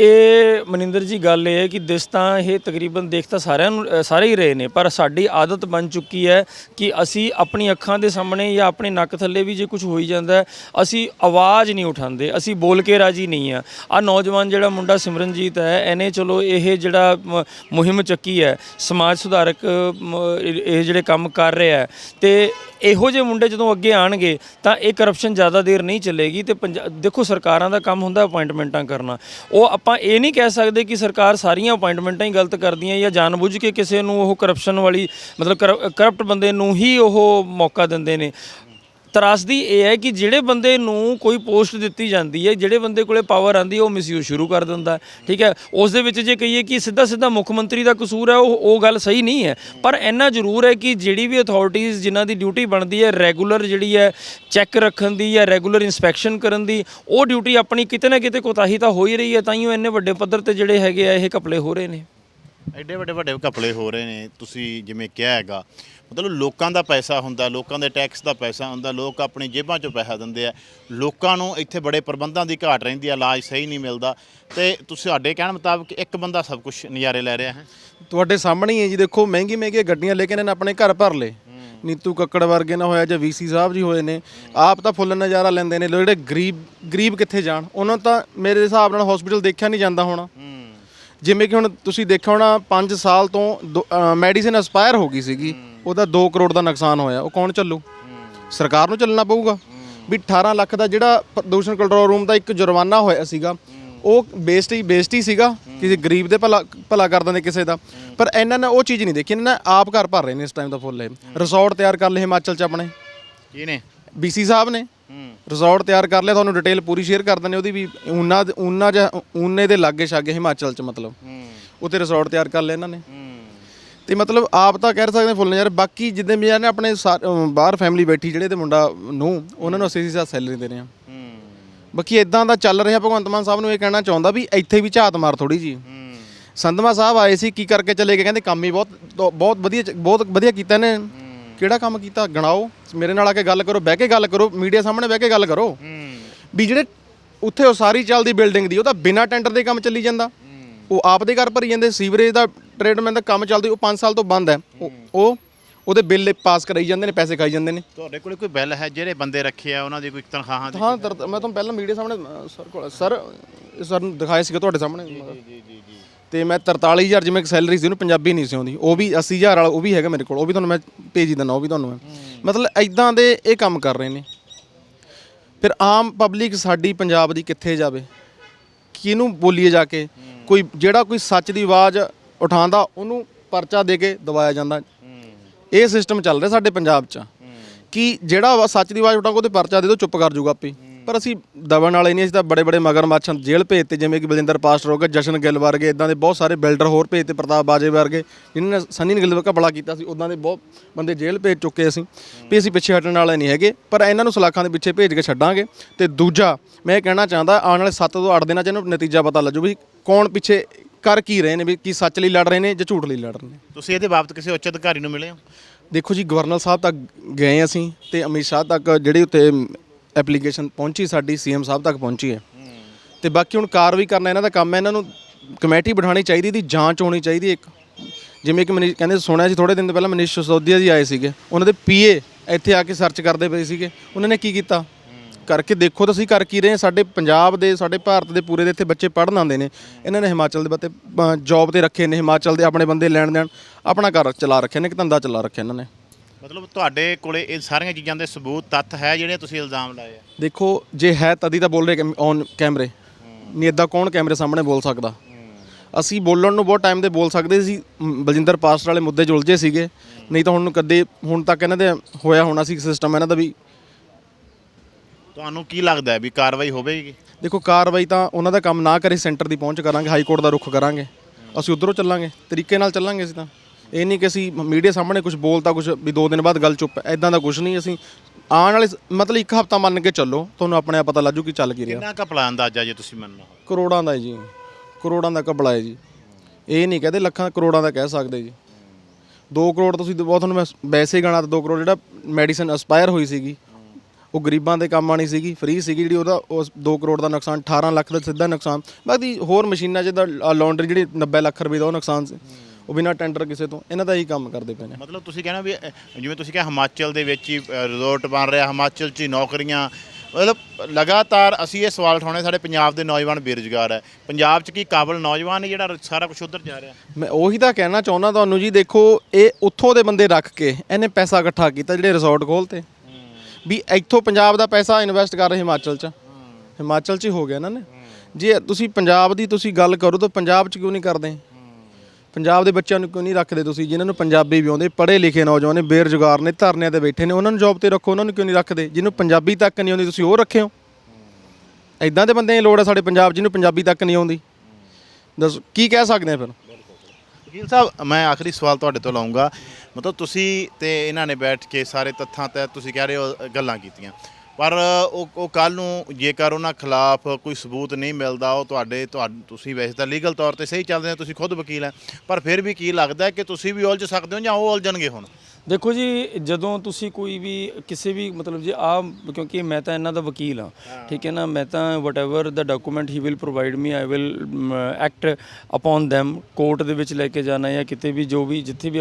ਇਹ ਮਨਿੰਦਰ ਜੀ ਗੱਲ ਇਹ ਹੈ ਕਿ ਦਿਸ ਤਾਂ ਇਹ ਤਕਰੀਬਨ ਦੇਖ ਤਾਂ ਸਾਰਿਆਂ ਨੂੰ ਸਾਰੇ ਹੀ ਰਹੇ ਨੇ, ਪਰ ਸਾਡੀ ਆਦਤ ਬਣ ਚੁੱਕੀ ਹੈ ਕਿ ਅਸੀਂ ਆਪਣੀ ਅੱਖਾਂ ਦੇ ਸਾਹਮਣੇ ਜਾਂ ਆਪਣੇ ਨੱਕ ਥੱਲੇ ਵੀ ਜੇ ਕੁਝ ਹੋਈ ਜਾਂਦਾ ਅਸੀਂ ਆਵਾਜ਼ ਨਹੀਂ ਉਠਾਉਂਦੇ, ਅਸੀਂ ਬੋਲ ਕੇ ਰਾਜੀ ਨਹੀਂ ਆ ਆ ਨੌਜਵਾਨ ਜਿਹੜਾ ਮੁੰਡਾ ਸਿਮਰਨਜੀਤ ਹੈ, ਇਹਨੇ ਚਲੋ ਇਹ ਜਿਹੜਾ ਮ- ਮੁਹਿੰਮ ਚੱਕੀ ਹੈ, ਸਮਾਜ ਸੁਧਾਰਕ ਇਹ ਜਿਹੜੇ ਕੰਮ ਕਰ ਰਿਹਾ ਹੈ, ਤੇ ਇਹੋ ਜਿਹੇ ਮੁੰਡੇ ਜਦੋਂ ਅੱਗੇ ਆਣਗੇ, ਤਾਂ ਇਹ ਕਰਪਸ਼ਨ ਜ਼ਿਆਦਾ ਦੇਰ ਨਹੀਂ ਚੱਲੇਗੀ ਤੇ ਪੰਜਾ- ਦੇਖੋ ਸਰਕਾਰਾਂ ਦਾ ਕੰਮ ਹੁੰਦਾ ਅਪਾਇੰਟਮੈਂਟਾਂ ਕਰਨਾ। ਉਹ ਆਪਾਂ ਇਹ ਨਹੀਂ ਕਹਿ ਸਕਦੇ ਕਿ ਸਰਕਾਰ ਸਾਰੀਆਂ ਅਪਾਇੰਟਮੈਂਟਾਂ ਹੀ ਗਲਤ ਕਰਦੀਆਂ ਜਾਂ ਜਾਣਬੁੱਝ ਕੇ ਕਿਸੇ ਨੂੰ ਉਹ ਕਰਪਸ਼ਨ ਵਾਲੀ ਮਤਲਬ ਕਰਪਟ ਬੰਦੇ ਨੂੰ ਹੀ ਉਹ ਮੌਕਾ ਦਿੰਦੇ ਨੇ। ਤਰਾਸਦੀ ਇਹ ਹੈ ਕਿ ਜਿਹੜੇ ਬੰਦੇ ਨੂੰ ਕੋਈ ਪੋਸਟ ਦਿੱਤੀ ਜਾਂਦੀ ਹੈ, ਜਿਹੜੇ ਬੰਦੇ ਕੋਲੇ ਪਾਵਰ ਆਂਦੀ ਹੈ, ਉਹ ਮਿਸਯੂਜ਼ ਸ਼ੁਰੂ ਕਰ ਦਿੰਦਾ ਠੀਕ ਹੈ? ਉਸ ਦੇ ਵਿੱਚ ਜੇ ਕਹੀਏ ਕਿ ਸਿੱਧਾ ਸਿੱਧਾ ਮੁੱਖ ਮੰਤਰੀ ਦਾ ਕਸੂਰ ਹੈ, ਉਹ ਉਹ ਗੱਲ ਸਹੀ ਨਹੀਂ ਹੈ। ਪਰ ਇੰਨਾ ਜ਼ਰੂਰ ਹੈ ਕਿ ਜਿਹੜੀ ਵੀ ਅਥਾਰਟੀਆਂ ਜਿਨ੍ਹਾਂ ਦੀ ਡਿਊਟੀ ਬਣਦੀ ਹੈ ਰੈਗੂਲਰ ਜਿਹੜੀ ਹੈ ਚੈੱਕ ਰੱਖਣ ਦੀ ਜਾਂ ਰੈਗੂਲਰ ਇਨਸਪੈਕਸ਼ਨ ਕਰਨ ਦੀ, ਉਹ ਡਿਊਟੀ ਆਪਣੀ ਕਿਤੇ ਨਾ ਕਿਤੇ ਕੋਤਾਹੀ ਤਾਂ ਹੋ ਹੀ ਰਹੀ ਹੈ, ਤਾਂ ਹੀ ਉਹ ਇੰਨੇ ਵੱਡੇ ਪੱਧਰ ਤੇ ਜਿਹੜੇ ਹੈਗੇ ਆ, ਇਹ ਘਪਲੇ ਹੋ ਰਹੇ ਨੇ। ਐਡੇ ਵੱਡੇ ਵੱਡੇ ਘਪਲੇ ਹੋ ਰਹੇ ਨੇ ਤੁਸੀਂ ਜਿਵੇਂ ਕਿਹਾ ਹੈਗਾ ਮਤਲਬ ਲੋਕਾਂ ਦਾ ਪੈਸਾ ਹੁੰਦਾ ਲੋਕਾਂ ਦੇ ਟੈਕਸ ਦਾ ਪੈਸਾ ਹੁੰਦਾ ਲੋਕ ਆਪਣੀ ਜੇਬਾਂ 'ਚੋਂ ਪੈਸਾ ਦਿੰਦੇ ਆ ਲੋਕਾਂ ਨੂੰ ਇੱਥੇ ਬੜੇ ਪ੍ਰਬੰਧਾਂ ਦੀ ਘਾਟ ਰਹਿੰਦੀ ਆ ਇਲਾਜ ਸਹੀ ਨਹੀਂ ਮਿਲਦਾ ਤੇ ਤੁਸੀਂ ਸਾਡੇ ਕਹਿਣ ਮੁਤਾਬਕ ਇੱਕ ਬੰਦਾ ਸਭ ਕੁਝ ਨਜ਼ਾਰੇ ਲੈ ਰਿਹਾ ਹੈ? ਤੁਹਾਡੇ ਸਾਹਮਣੇ ਹੀ ਹੈ ਜੀ ਦੇਖੋ ਮਹਿੰਗੀ ਮਹਿੰਗੀ ਗੱਡੀਆਂ ਲੈ ਕੇ ਇਹਨਾਂ ਨੇ ਆਪਣੇ ਘਰ ਭਰ ਲਏ। ਨੀਤੂ ਕੱਕੜ ਵਰਗੇ ਨਾ ਹੋਇਆ ਜਾਂ ਵੀਸੀ ਸਾਹਿਬ ਜੀ ਹੋਏ ਨੇ ਆਪ ਤਾਂ ਫੁੱਲ ਨਜ਼ਾਰਾ ਲੈਂਦੇ ਨੇ ਜਿਹੜੇ ਗਰੀਬ ਗਰੀਬ ਕਿੱਥੇ ਜਾਣ? ਉਹਨਾਂ ਤਾਂ ਮੇਰੇ ਹਿਸਾਬ ਨਾਲ ਹਸਪੀਟਲ ਦੇਖਿਆ ਨਹੀਂ ਜਾਂਦਾ ਹੋਣਾ। ਜਿਵੇਂ ਕਿ ਹੁਣ ਤੁਸੀਂ ਦੇਖਿਆ ਹੋਣਾ 5 ਸਾਲ ਤੋਂ ਮੈਡੀਸਿਨ ਐਕਸਪਾਇਰ ਹੋ ਗਈ ਸੀਗੀ ਉਹਦਾ 2 ਕਰੋੜ ਦਾ ਨੁਕਸਾਨ ਹੋਇਆ। ਉਹ ਕੌਣ ਚੱਲੂ? ਸਰਕਾਰ ਨੂੰ ਚੱਲਣਾ ਪਊਗਾ। ਵੀ 18 ਲੱਖ ਦਾ ਜਿਹੜਾ ਪ੍ਰਦੂਸ਼ਣ ਕੰਟਰੋਲ ਰੂਮ ਦਾ ਇੱਕ ਜੁਰਮਾਨਾ ਹੋਇਆ ਸੀਗਾ ਉਹ ਬੇਸਟ ਹੀ ਬੇਸਟ ਹੀ ਸੀਗਾ ਕਿਸੇ ਗਰੀਬ ਦੇ ਭਲਾ ਭਲਾ ਕਰ ਦਿੰਦੇ ਕਿਸੇ ਦਾ। ਪਰ ਇਹਨਾਂ ਨੇ ਉਹ ਚੀਜ਼ ਨਹੀਂ ਦੇਖੀ। ਇਹਨਾਂ ਨੇ ਆਪ ਘਰ ਭਰ ਰਹੇ ਨੇ ਇਸ ਟਾਈਮ ਦਾ ਫੁੱਲ ਇਹ। ਰਿਸੋਰਟ ਤਿਆਰ ਕਰ ਲਏ ਹਿਮਾਚਲ ਚ ਆਪਣੇ। ਕਿਹਨੇ ਬੀਸੀ ਸਾਹਿਬ ਨੇ। ਰਿਜ਼ੋਰਟ ਤਿਆਰ ਕਰ ਲਿਆ ਤੁਹਾਨੂੰ ਡਿਟੇਲ ਪੂਰੀ ਸ਼ੇਅਰ ਕਰ ਦਿੰਦੇ ਉਹਦੀ ਵੀ ਊਨਾ ਊਨਾ ਜਾਂ ਊਨੇ ਦੇ ਲਾਗੇ ਛਾਗੇ ਹਿਮਾਚਲ ਚ ਮਤਲਬ। ਉੱਥੇ ਰਿਜ਼ੋਰਟ ਤਿਆਰ ਕਰ ਲਿਆ ਇਹਨਾਂ ਨੇ। ਤੇ ਮਤਲਬ ਆਪ ਤਾਂ ਕਹਿ ਸਕਦੇ ਫੁੱਲ ਨਜ਼ਾਰੇ। ਬਾਕੀ ਜਿੱਦਾਂ ਵੀ ਨੇ ਆਪਣੇ ਬਾਹਰ ਫੈਮਿਲੀ ਬੈਠੀ ਜਿਹੜੇ ਤੇ ਮੁੰਡਾ ਨੂੰ ਉਹਨਾਂ ਨੂੰ ਅਸੀਂ ਸਾਥ ਸੈਲਰੀ ਦੇ ਰਹੇ ਹਾਂ। ਬਾਕੀ ਇਦਾਂ ਦਾ ਚੱਲ ਰਿਹਾ ਭਗਵੰਤ ਮਾਨ ਸਾਹਿਬ ਨੂੰ ਇਹ ਕਹਿਣਾ ਚਾਹੁੰਦਾ ਵੀ ਇੱਥੇ ਵੀ ਝਾਤ ਮਾਰ ਥੋੜੀ ਜੀ ਸੰਧਮਾ ਸਾਹਿਬ ਆਏ ਸੀ ਕੀ ਕਰਕੇ ਚਲੇ ਗਏ? ਕਹਿੰਦੇ ਕੰਮ ਹੀ ਬਹੁਤ ਬਹੁਤ ਵਧੀਆ ਬਹੁਤ ਵਧੀਆ ਕੀਤਾ ਨੇ ਕਿਹੜਾ ਕੰਮ ਕੀਤਾ? ਗਣਾਓ। ਮੇਰੇ ਨਾਲ ਆ ਕੇ ਗੱਲ ਕਰੋ ਬਹਿ ਕੇ ਗੱਲ ਕਰੋ ਮੀਡੀਆ ਸਾਹਮਣੇ ਬਹਿ ਕੇ ਗੱਲ ਕਰੋ। ਵੀ ਜਿਹੜੇ ਉੱਥੇ ਉਹ ਸਾਰੀ ਚੱਲਦੀ ਬਿਲਡਿੰਗ ਦੀ ਉਹ ਤਾਂ ਬਿਨਾਂ ਟੈਂਡਰ ਦੇ ਕੰਮ ਚੱਲੀ ਜਾਂਦਾ। ਉਹ ਆਪ ਦੇ ਘਰ ਭਰੀ ਜਾਂਦੇ ਸੀਵਰੇਜ ਦਾ ਟ੍ਰੀਟਮੈਂਟ ਦਾ ਕੰਮ ਚੱਲਦੀ ਉਹ 5 ਸਾਲ ਤੋਂ ਬੰਦ ਹੈ। ਉਹ- ਉਹ ਉਹਦੇ ਬਿੱਲ ਪਾਸ ਕਰਾਈ ਜਾਂਦੇ ਨੇ ਪੈਸੇ ਖਾਈ ਜਾਂਦੇ ਨੇ। ਤੁਹਾਡੇ ਕੋਲ ਕੋਈ ਬਿੱਲ ਹੈ ਜਿਹੜੇ ਬੰਦੇ ਰੱਖੇ ਆ ਉਹਨਾਂ ਦੀ ਕੋਈ ਤਨਖਾਹਾਂ ਦੀ ਹਾਂ ਮੈਂ ਤੁਹਾਨੂੰ ਪਹਿਲਾਂ ਮੀਡੀਆ ਸਾਹਮਣੇ ਸਰ ਕੋਲ ਸਰ ਸਰ ਦਿਖਾਇਆ ਸੀਗਾ ਤੁਹਾਡੇ ਸਾਹਮਣੇ। ਜੀ ਜੀ ਜੀ। ਤੇ ਮੈਂ 43000 ਜਿਵੇਂ ਇੱਕ ਸੈਲਰੀ ਸੀ ਉਹਨੂੰ ਪੰਜਾਬੀ ਨਹੀਂ ਸੀ ਆਉਂਦੀ। ਉਹ ਵੀ 80000 ਵਾਲਾ ਉਹ ਵੀ ਹੈਗਾ ਮੇਰੇ ਕੋਲ ਉਹ ਵੀ ਤੁਹਾਨੂੰ ਮੈਂ ਭੇਜ ਹੀ ਦਿੰਦਾ ਉਹ ਵੀ ਤੁਹਾਨੂੰ ਮੈਂ। ਮਤਲਬ ਐਦਾਂ ਦੇ ਇਹ ਕੰਮ ਕਰ ਰਹੇ ਨੇ। ਫਿਰ ਆਮ ਪਬਲਿਕ ਸਾਡੀ ਪੰਜਾਬ ਦੀ ਕਿੱਥੇ ਜਾਵੇ? ਕਿਹਨੂੰ ਬੋਲੀਏ ਜਾ ਕੇ? ਕੋਈ ਜਿਹੜਾ ਕੋਈ ਸੱਚ ਦੀ ਆਵਾਜ਼ ਉਠਾਉਂਦਾ ਉਹਨੂੰ ਪਰਚਾ ਦੇ ਕੇ ਦਬਾਇਆ ਜਾਂਦਾ। ਇਹ ਸਿਸਟਮ ਚੱਲ ਰਿਹਾ ਸਾਡੇ ਪੰਜਾਬ 'ਚ। ਕਿ ਜਿਹੜਾ ਸੱਚ ਦੀ ਆਵਾਜ਼ ਉਠਾਊਗਾ ਉਹਦੇ ਪਰਚਾ ਦੇ ਦੋ ਚੁੱਪ ਕਰ ਜਾਊਗਾ ਆਪੇ। ਪਰ ਅਸੀਂ ਦਬਣ ਵਾਲੇ ਨਹੀਂ ਅਸੀਂ ਤਾਂ ਬੜੇ ਬੜੇ ਮਗਰਮੱਛ ਜੇਲ੍ਹ ਭੇਜਤੇ ਜਿਵੇਂ ਕਿ ਬਲਜਿੰਦਰ ਪਾਸਟਰ ਹੋ ਗਿਆ ਜਸ਼ਨ ਗਿੱਲ ਵਰਗੇ ਇਦਾਂ ਦੇ ਬਹੁਤ ਸਾਰੇ ਬਿਲਡਰ ਹੋਰ ਭੇਜਤੇ ਪ੍ਰਤਾਪ ਬਾਜੇ ਵਰਗੇ ਜਿਨ੍ਹਾਂ ਨੇ ਸੰਨੀ ਨਿਗਲ ਦਾ ਕਪੜਾ ਕੀਤਾ ਸੀ ਉਦਾਂ ਦੇ ਬਹੁਤ ਬੰਦੇ ਜੇਲ੍ਹ ਭੇਜ ਚੁੱਕੇ ਅਸੀਂ। ਵੀ ਅਸੀਂ ਪਿੱਛੇ ਹਟਣ ਵਾਲੇ ਨਹੀਂ ਹੈਗੇ ਪਰ ਇਹਨਾਂ ਨੂੰ ਸਲਾਖਾਂ ਦੇ ਪਿੱਛੇ ਭੇਜ ਕੇ ਛੱਡਾਂਗੇ। ਤੇ ਦੂਜਾ ਮੈਂ ਇਹ ਕਹਿਣਾ ਚਾਹੁੰਦਾ ਆਉਣ ਵਾਲੇ 7 ਤੋਂ 8 ਦਿਨਾਂ ਚ ਇਹਨੂੰ ਨਤੀਜਾ ਪਤਾ ਲੱਗੂ ਵੀ ਕੌਣ ਪਿੱਛੇ ਕਰ ਕੀ ਰਹੇ ਨੇ ਵੀ ਕੀ ਸੱਚ ਲਈ ਲੜ ਰਹੇ ਨੇ ਜਾਂ ਝੂਠ ਲਈ ਲੜ ਰਹੇ ਨੇ। ਤੁਸੀਂ ਇਹਦੇ ਬਾਬਤ ਕਿਸੇ ਉੱਚ ਅਧਿਕਾਰੀ ਨੂੰ ਮਿਲੇ ਹੋ? ਦੇਖੋ ਜੀ ਗਵਰਨਰ ਸਾਹਿਬ ਤੱਕ ਗਏ ਅਸੀਂ ਤੇ ਅਮਿਤ ਸ਼ਾਹ ਤੱਕ ਜਿਹੜੀ ਉੱਤੇ ਐਪਲੀਕੇਸ਼ਨ ਪਹੁੰਚੀ, ਸਾਡੀ ਸੀਐਮ ਸਾਹਿਬ ਤੱਕ ਪਹੁੰਚੀ ਹੈ। ਤੇ ਬਾਕੀ ਹੁਣ ਕਾਰਵਾਈ ਕਰਨਾ, ਇਹਨਾਂ ਦਾ ਕੰਮ ਹੈ, ਇਹਨਾਂ ਨੂੰ ਕਮੇਟੀ ਬਿਠਾਣੀ ਚਾਹੀਦੀ ਦੀ ਜਾਂਚ ਹੋਣੀ ਚਾਹੀਦੀ ਇੱਕ। ਜਿਵੇਂ ਕਿ ਮਨੀਸ਼ ਕਹਿੰਦੇ ਸੁਣਿਆ ਸੀ ਥੋੜੇ ਦਿਨ ਤੋਂ ਪਹਿਲਾਂ, ਮਨੀਸ਼ ਸਿਸੋਦੀਆ ਜੀ ਆਏ ਸੀਗੇ। ਉਹਨਾਂ ਦੇ ਪੀਏ ਇੱਥੇ ਆ ਕੇ ਸਰਚ ਕਰਦੇ ਪਏ ਸੀਗੇ। ਉਹਨਾਂ ਨੇ ਕੀ ਕੀਤਾ? ਕਰਕੇ ਦੇਖੋ ਤਾਂ ਅਸੀਂ ਕਰ ਕੀ ਰਹੇ ਹਾਂ ਸਾਡੇ ਪੰਜਾਬ ਦੇ, ਸਾਡੇ ਭਾਰਤ ਦੇ ਪੂਰੇ ਦੇ ਇੱਥੇ ਬੱਚੇ ਪੜ੍ਹਨ ਆਉਂਦੇ ਨੇ। ਇਹਨਾਂ ਨੇ ਹਿਮਾਚਲ ਦੇ ਬੱਤੇ ਜੌਬ ਤੇ ਰੱਖੇ ਨੇ, ਹਿਮਾਚਲ ਦੇ ਆਪਣੇ ਬੰਦੇ ਲੈਣ ਦੇਣ, ਆਪਣਾ ਘਰ ਚਲਾ ਰੱਖਿਆ ਨੇ, ਇੱਕ ਧੰਦਾ ਚਲਾ ਰੱਖਿਆ ਇਹਨਾਂ ਨੇ। ਮਤਲਬ ਤੁਹਾਡੇ ਕੋਲੇ ਇਹ ਸਾਰੀਆਂ ਚੀਜ਼ਾਂ ਦੇ ਸਬੂਤ ਤੱਥ ਹੈ ਜਿਹੜੇ ਤੁਸੀਂ ਇਲਜ਼ਾਮ ਲਾਏ ਆ? ਦੇਖੋ ਜੇ ਹੈ ਤਦੀ ਤਾਂ ਬੋਲ ਰਹੇ ਔਨ ਕੈਮਰੇ ਨਹੀਂ ਇਦਾਂ ਕੌਣ ਕੈਮਰੇ ਸਾਹਮਣੇ ਬੋਲ ਸਕਦਾ? ਅਸੀਂ ਬੋਲਣ ਨੂੰ ਬਹੁਤ ਟਾਈਮ ਦੇ ਬੋਲ ਸਕਦੇ ਸੀ। ਮ, ਬਲਜਿੰਦਰ ਪਾਸਟਰ ਵਾਲੇ ਮੁੱਦੇ ਜੁਲਝੇ ਸੀਗੇ। ਨਹੀਂ ਤਾਂ ਹੁਣ ਕਦੇ ਹੁਣ ਤੱਕ ਇਹਨਾਂ ਦੇ ਹੋਇਆ ਹੋਣਾ ਸੀ ਸਿਸਟਮ ਇਹਨਾਂ ਦਾ ਵੀ। ਤੁਹਾਨੂੰ ਕੀ ਲੱਗਦਾ ਹੈ ਵੀ ਕਾਰਵਾਈ ਹੋਵੇਗੀ? ਦੇਖੋ ਕਾਰਵਾਈ ਤਾਂ ਉਹਨਾਂ ਦਾ ਕੰਮ ਨਾ ਕਰੇ ਸੈਂਟਰ ਦੀ ਪਹੁੰਚ ਕਰਾਂਗੇ ਹਾਈ ਕੋਰਟ ਦਾ ਰੁਖ ਕਰਾਂਗੇ। ਅਸੀਂ ਉਧਰੋਂ ਚੱਲਾਂਗੇ ਤਰੀਕੇ ਨਾਲ ਚੱਲਾਂਗੇ ਅਸੀਂ ਤਾਂ। ਇਹ ਨਹੀਂ ਕਿ ਅਸੀਂ ਮੀਡੀਆ ਸਾਹਮਣੇ ਕੁਝ ਬੋਲਤਾ ਕੁਝ ਵੀ ਦੋ ਦਿਨ ਬਾਅਦ ਗੱਲ ਚੁੱਪ ਐਦਾਂ ਦਾ ਕੁਝ ਨਹੀਂ ਅਸੀਂ ਆਉਣ ਵਾਲੇ ਮਤਲਬ ਇੱਕ ਹਫਤਾ ਮੰਨ ਕੇ ਚੱਲੋ ਤੁਹਾਨੂੰ ਆਪਣੇ ਆਪ ਪਤਾ ਲੱਗੂ ਕਿ ਚੱਲ ਕੀ ਰਿਹਾ। ਕਿੰਨਾ ਕੁ ਪਲਾਨ ਅੰਦਾਜ਼ਾ ਜੇ ਤੁਸੀਂ ਮੰਨੋ? ਕਰੋੜਾਂ ਦਾ ਹੈ ਜੀ ਕਰੋੜਾਂ ਦਾ ਕਪੜਾ ਹੈ ਜੀ। ਇਹ ਨਹੀਂ ਕਹਦੇ ਲੱਖਾਂ ਕਰੋੜਾਂ ਦਾ ਕਹਿ ਸਕਦੇ ਜੀ। 2 ਕਰੋੜ ਤੁਸੀਂ ਬਹੁਤ ਤੁਹਾਨੂੰ ਮੈਂ ਵੈਸੇ ਗਣਾ ਤਾਂ 2 ਕਰੋੜ ਜਿਹੜਾ ਮੈਡੀਸਨ ਐਸਪਾਇਰ ਹੋਈ ਸੀਗੀ ਉਹ ਗਰੀਬਾਂ ਦੇ ਕੰਮ ਆਣੀ ਸੀਗੀ ਫ੍ਰੀ ਸੀਗੀ ਜਿਹੜੀ ਉਹਦਾ ਉਸ 2 ਕਰੋੜ ਦਾ ਨੁਕਸਾਨ 18 ਲੱਖ ਦਾ ਸਿੱਧਾ ਨੁਕਸਾਨ ਬਾਕੀ ਹੋਰ ਮਸ਼ੀਨਾਂ ਜਿਹਦਾ ਲਾਉਂਡਰੀ ਜਿਹੜੀ 90 ਲੱਖ ਰੁਪਏ ਦਾ ਉਹ ਨੁਕਸਾਨ ਸੀ। ਉਹ ਬਿਨਾਂ ਟੈਂਡਰ ਕਿਸੇ ਤੋਂ ਇਹਨਾਂ ਦਾ ਹੀ ਕੰਮ ਕਰਦੇ ਪਏ ਨੇ। ਮਤਲਬ ਤੁਸੀਂ ਕਹਿੰਦੇ ਵੀ ਅ, ਜਿਵੇਂ ਤੁਸੀਂ ਕਿਹਾ ਹਿਮਾਚਲ ਦੇ ਵਿੱਚ ਹੀ ਰਿਜ਼ੋਰਟ ਬਣ ਰਿਹਾ ਹਿਮਾਚਲ 'ਚ ਹੀ ਨੌਕਰੀਆਂ। ਮਤਲਬ ਲਗਾਤਾਰ ਅਸੀਂ ਇਹ ਸਵਾਲ ਉਠਾਉਣੇ ਸਾਡੇ ਪੰਜਾਬ ਦੇ ਨੌਜਵਾਨ ਬੇਰੁਜ਼ਗਾਰ ਹੈ। ਪੰਜਾਬ 'ਚ ਕੀ ਕਾਬਲ ਨੌਜਵਾਨ ਹੈ ਜਿਹੜਾ ਸਾਰਾ ਕੁਝ ਉਧਰ ਜਾ ਰਿਹਾ? ਮੈਂ ਉਹੀ ਤਾਂ ਕਹਿਣਾ ਚਾਹੁੰਦਾ ਤੁਹਾਨੂੰ ਜੀ ਦੇਖੋ ਇਹ ਉੱਥੋਂ ਦੇ ਬੰਦੇ ਰੱਖ ਕੇ ਇਹਨੇ ਪੈਸਾ ਇਕੱਠਾ ਕੀਤਾ ਜਿਹੜੇ ਰਿਜ਼ੋਰਟ ਖੋਲਤੇ ਵੀ ਇੱਥੋਂ ਪੰਜਾਬ ਦਾ ਪੈਸਾ ਇਨਵੈਸਟ ਕਰ ਰਹੇ ਹਿਮਾਚਲ 'ਚ। ਹਿਮਾਚਲ 'ਚ ਹੀ ਹੋ ਗਿਆ ਇਹਨਾਂ। ਨੇ ਜੇ ਤੁਸੀਂ ਪੰਜਾਬ ਦੀ ਤੁਸੀਂ ਗੱਲ ਕਰੋ ਤਾਂ ਪੰਜਾਬ 'ਚ ਕਿਉਂ ਨਹੀਂ ਕਰਦੇ? ਪੰਜਾਬ ਦੇ ਬੱਚਿਆਂ ਨੂੰ ਕਿਉਂ ਨਹੀਂ ਰੱਖਦੇ ਤੁਸੀਂ? ਜਿਨ੍ਹਾਂ ਨੂੰ ਪੰਜਾਬੀ ਵੀ ਆਉਂਦੇ, ਪੜ੍ਹੇ ਲਿਖੇ ਨੌਜਵਾਨ ਨੇ, ਬੇਰੁਜ਼ਗਾਰ ਨੇ ਧਰਨਿਆਂ ਤੇ ਬੈਠੇ ਨੇ, ਉਹਨਾਂ ਨੂੰ ਜੌਬ ਤੇ ਰੱਖੋ, ਉਹਨਾਂ ਨੂੰ ਕਿਉਂ ਨਹੀਂ ਰੱਖਦੇ? ਜਿਹਨੂੰ ਪੰਜਾਬੀ ਤੱਕ ਨਹੀਂ ਆਉਂਦੀ, ਤੁਸੀਂ ਉਹ ਰੱਖਿਓ ਐਦਾਂ ਦੇ ਬੰਦਿਆਂ ਦੀ ਲੋੜ ਹੈ ਸਾਡੇ ਪੰਜਾਬ, ਜਿਹਨੂੰ ਪੰਜਾਬੀ ਤੱਕ ਨਹੀਂ ਆਉਂਦੀ। ਦੱਸ, ਕੀ ਕਹਿ ਸਕਦੇ ਆ ਫਿਰ? ਵਕੀਲ ਸਾਹਿਬ, ਮੈਂ ਆਖਰੀ ਸਵਾਲ ਤੁਹਾਡੇ ਤੋਂ ਲਾਉਂਗਾ। ਮਤਲਬ ਤੁਸੀਂ ਤੇ ਇਹਨਾਂ ਨੇ ਬੈਠ ਕੇ ਸਾਰੇ ਤੱਥਾਂ ਤੇ ਤੁਸੀਂ ਕਹਿ ਰਹੇ ਹੋ ਗੱਲਾਂ ਕੀਤੀਆਂ। ਪਰ ਉਹ ਉਹ ਕੱਲ ਨੂੰ ਜੇਕਰ ਉਹਨਾਂ ਖਿਲਾਫ ਕੋਈ ਸਬੂਤ ਨਹੀਂ ਮਿਲਦਾ, ਉਹ ਤੁਹਾਡੇ, ਤੁਹਾਡ- ਤੁਸੀਂ ਵੈਸੇ ਤਾਂ ਲੀਗਲ ਤੌਰ ਤੇ ਸਹੀ ਚੱਲਦੇ ਹੋ ਤੁਸੀਂ ਖੁਦ ਵਕੀਲ ਹੈ ਪਰ ਫਿਰ ਵੀ ਕੀ ਲੱਗਦਾ ਕਿ ਤੁਸੀਂ ਵੀ ਉਲਝ ਸਕਦੇ ਹੋ ਜਾਂ ਉਹ ਉਲਝਣਗੇ ਹੁਣ? ਦੇਖੋ ਜੀ ਜਦੋਂ ਤੁਸੀਂ ਕੋਈ ਵੀ ਕਿਸੇ ਵੀ ਮਤਲਬ ਜੇ ਆ ਕਿਉਂਕਿ ਮੈਂ ਤਾਂ ਇਹਨਾਂ ਦਾ ਵਕੀਲ ਹਾਂ ਠੀਕ ਹੈ ਨਾ ਮੈਂ ਤਾਂ whatever the document he will provide me I will act upon them court ਦੇ ਵਿੱਚ ਲੈ ਕੇ ਜਾਣਾ ਜਾਂ ਕਿਤੇ ਵੀ ਜੋ ਵੀ ਜਿੱਥੇ ਵੀ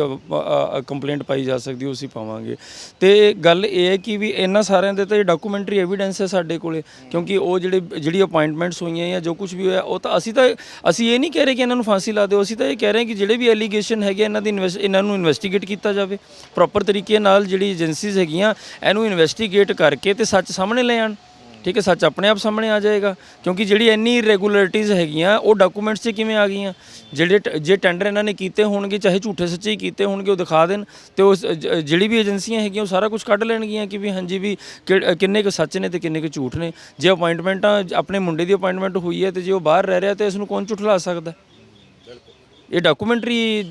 ਕੰਪਲੇਂਟ ਪਾਈ ਜਾ ਸਕਦੀ ਉਹ ਅਸੀਂ ਪਾਵਾਂਗੇ। ਤੇ ਗੱਲ ਇਹ ਹੈ ਕਿ ਵੀ ਇਹਨਾਂ ਸਾਰਿਆਂ ਦੇ ਤਾਂ ਡਾਕੂਮੈਂਟਰੀ ਐਵੀਡੈਂਸ ਹੈ ਸਾਡੇ ਕੋਲੇ ਕਿਉਂਕਿ ਉਹ ਜਿਹੜੇ ਜਿਹੜੀ ਅਪਾਇੰਟਮੈਂਟਸ ਹੋਈਆਂ ਜਾਂ ਜੋ ਕੁਝ ਵੀ ਹੋਇਆ ਉਹ ਤਾਂ ਅਸੀਂ ਤਾਂ ਅਸੀਂ ਇਹ ਨਹੀਂ ਕਹਿ ਰਹੇ ਕਿ ਇਹਨਾਂ ਨੂੰ ਫਾਂਸੀ ਲਾ ਦਿਓ ਅਸੀਂ ਤਾਂ ਇਹ ਕਹਿ ਰਹੇ ਹਾਂ ਕਿ ਜਿਹੜੇ ਵੀ ਐਲੀਗੇਸ਼ਨ ਹੈਗੇ ਇਹਨਾਂ ਦੀ ਇਹਨਾਂ ਨੂੰ ਇਨਵੈਸਟੀਗੇਟ ਕੀਤਾ ਜਾਵੇ। ਪ੍ਰੋਪਰ ਤਰੀਕੇ ਨਾਲ ਜਿਹੜੀ ਏਜੰਸੀਜ਼ ਹੈਗੀਆਂ, ਇਹਨੂੰ ਇਨਵੈਸਟੀਗੇਟ ਕਰਕੇ ਤੇ ਸੱਚ ਸਾਹਮਣੇ ਲੈ ਆਣ। ਠੀਕ ਹੈ, ਸੱਚ ਆਪਣੇ ਆਪ ਸਾਹਮਣੇ ਆ ਜਾਏਗਾ। ਕਿਉਂਕਿ ਜਿਹੜੀ ਇੰਨੀ ਇਰੈਗੂਲਰਿਟੀਜ਼ ਹੈਗੀਆਂ, ਉਹ ਡਾਕੂਮੈਂਟਸ 'ਚ ਕਿਵੇਂ ਆ ਗਈਆਂ? ਜਿਹੜੇ ਟ- ਜੇ ਟੈਂਡਰ ਇਹਨਾਂ ਨੇ ਕੀਤੇ ਹੋਣਗੇ, ਚਾਹੇ ਝੂਠੇ ਸੱਚੇ ਹੀ ਕੀਤੇ ਹੋਣਗੇ, ਉਹ ਦਿਖਾ ਦੇਣ। ਤੇ ਉਸ ਜਿਹੜੀ ਵੀ ਏਜੰਸੀਆਂ ਹੈਗੀਆਂ, ਉਹ ਸਾਰਾ ਕੁਝ ਕੱਢ ਲੈਣਗੀਆਂ ਕਿ ਵੀ ਹਾਂਜੀ ਵੀ ਕਿ- ਕਿੰਨੇ ਕੁ ਸੱਚ ਨੇ ਤੇ ਕਿੰਨੇ ਕੁ ਝੂਠ ਨੇ। ਜੇ ਅਪਾਇੰਟਮੈਂਟਾਂ ਆਪਣੇ ਮੁੰਡੇ ਦੀ ਅਪਾਇੰਟਮੈਂਟ ਹੋਈ ਹੈ ਤੇ ਜੇ ਉਹ ਬਾਹਰ ਰਹਿ ਰਿਹਾ ਤੇ ਇਸ ਨੂੰ ਕੌਣ ਝੁਠਲਾ ਸਕਦਾ? ਇਹ ਡਾਕੂਮੈਂਟਰੀ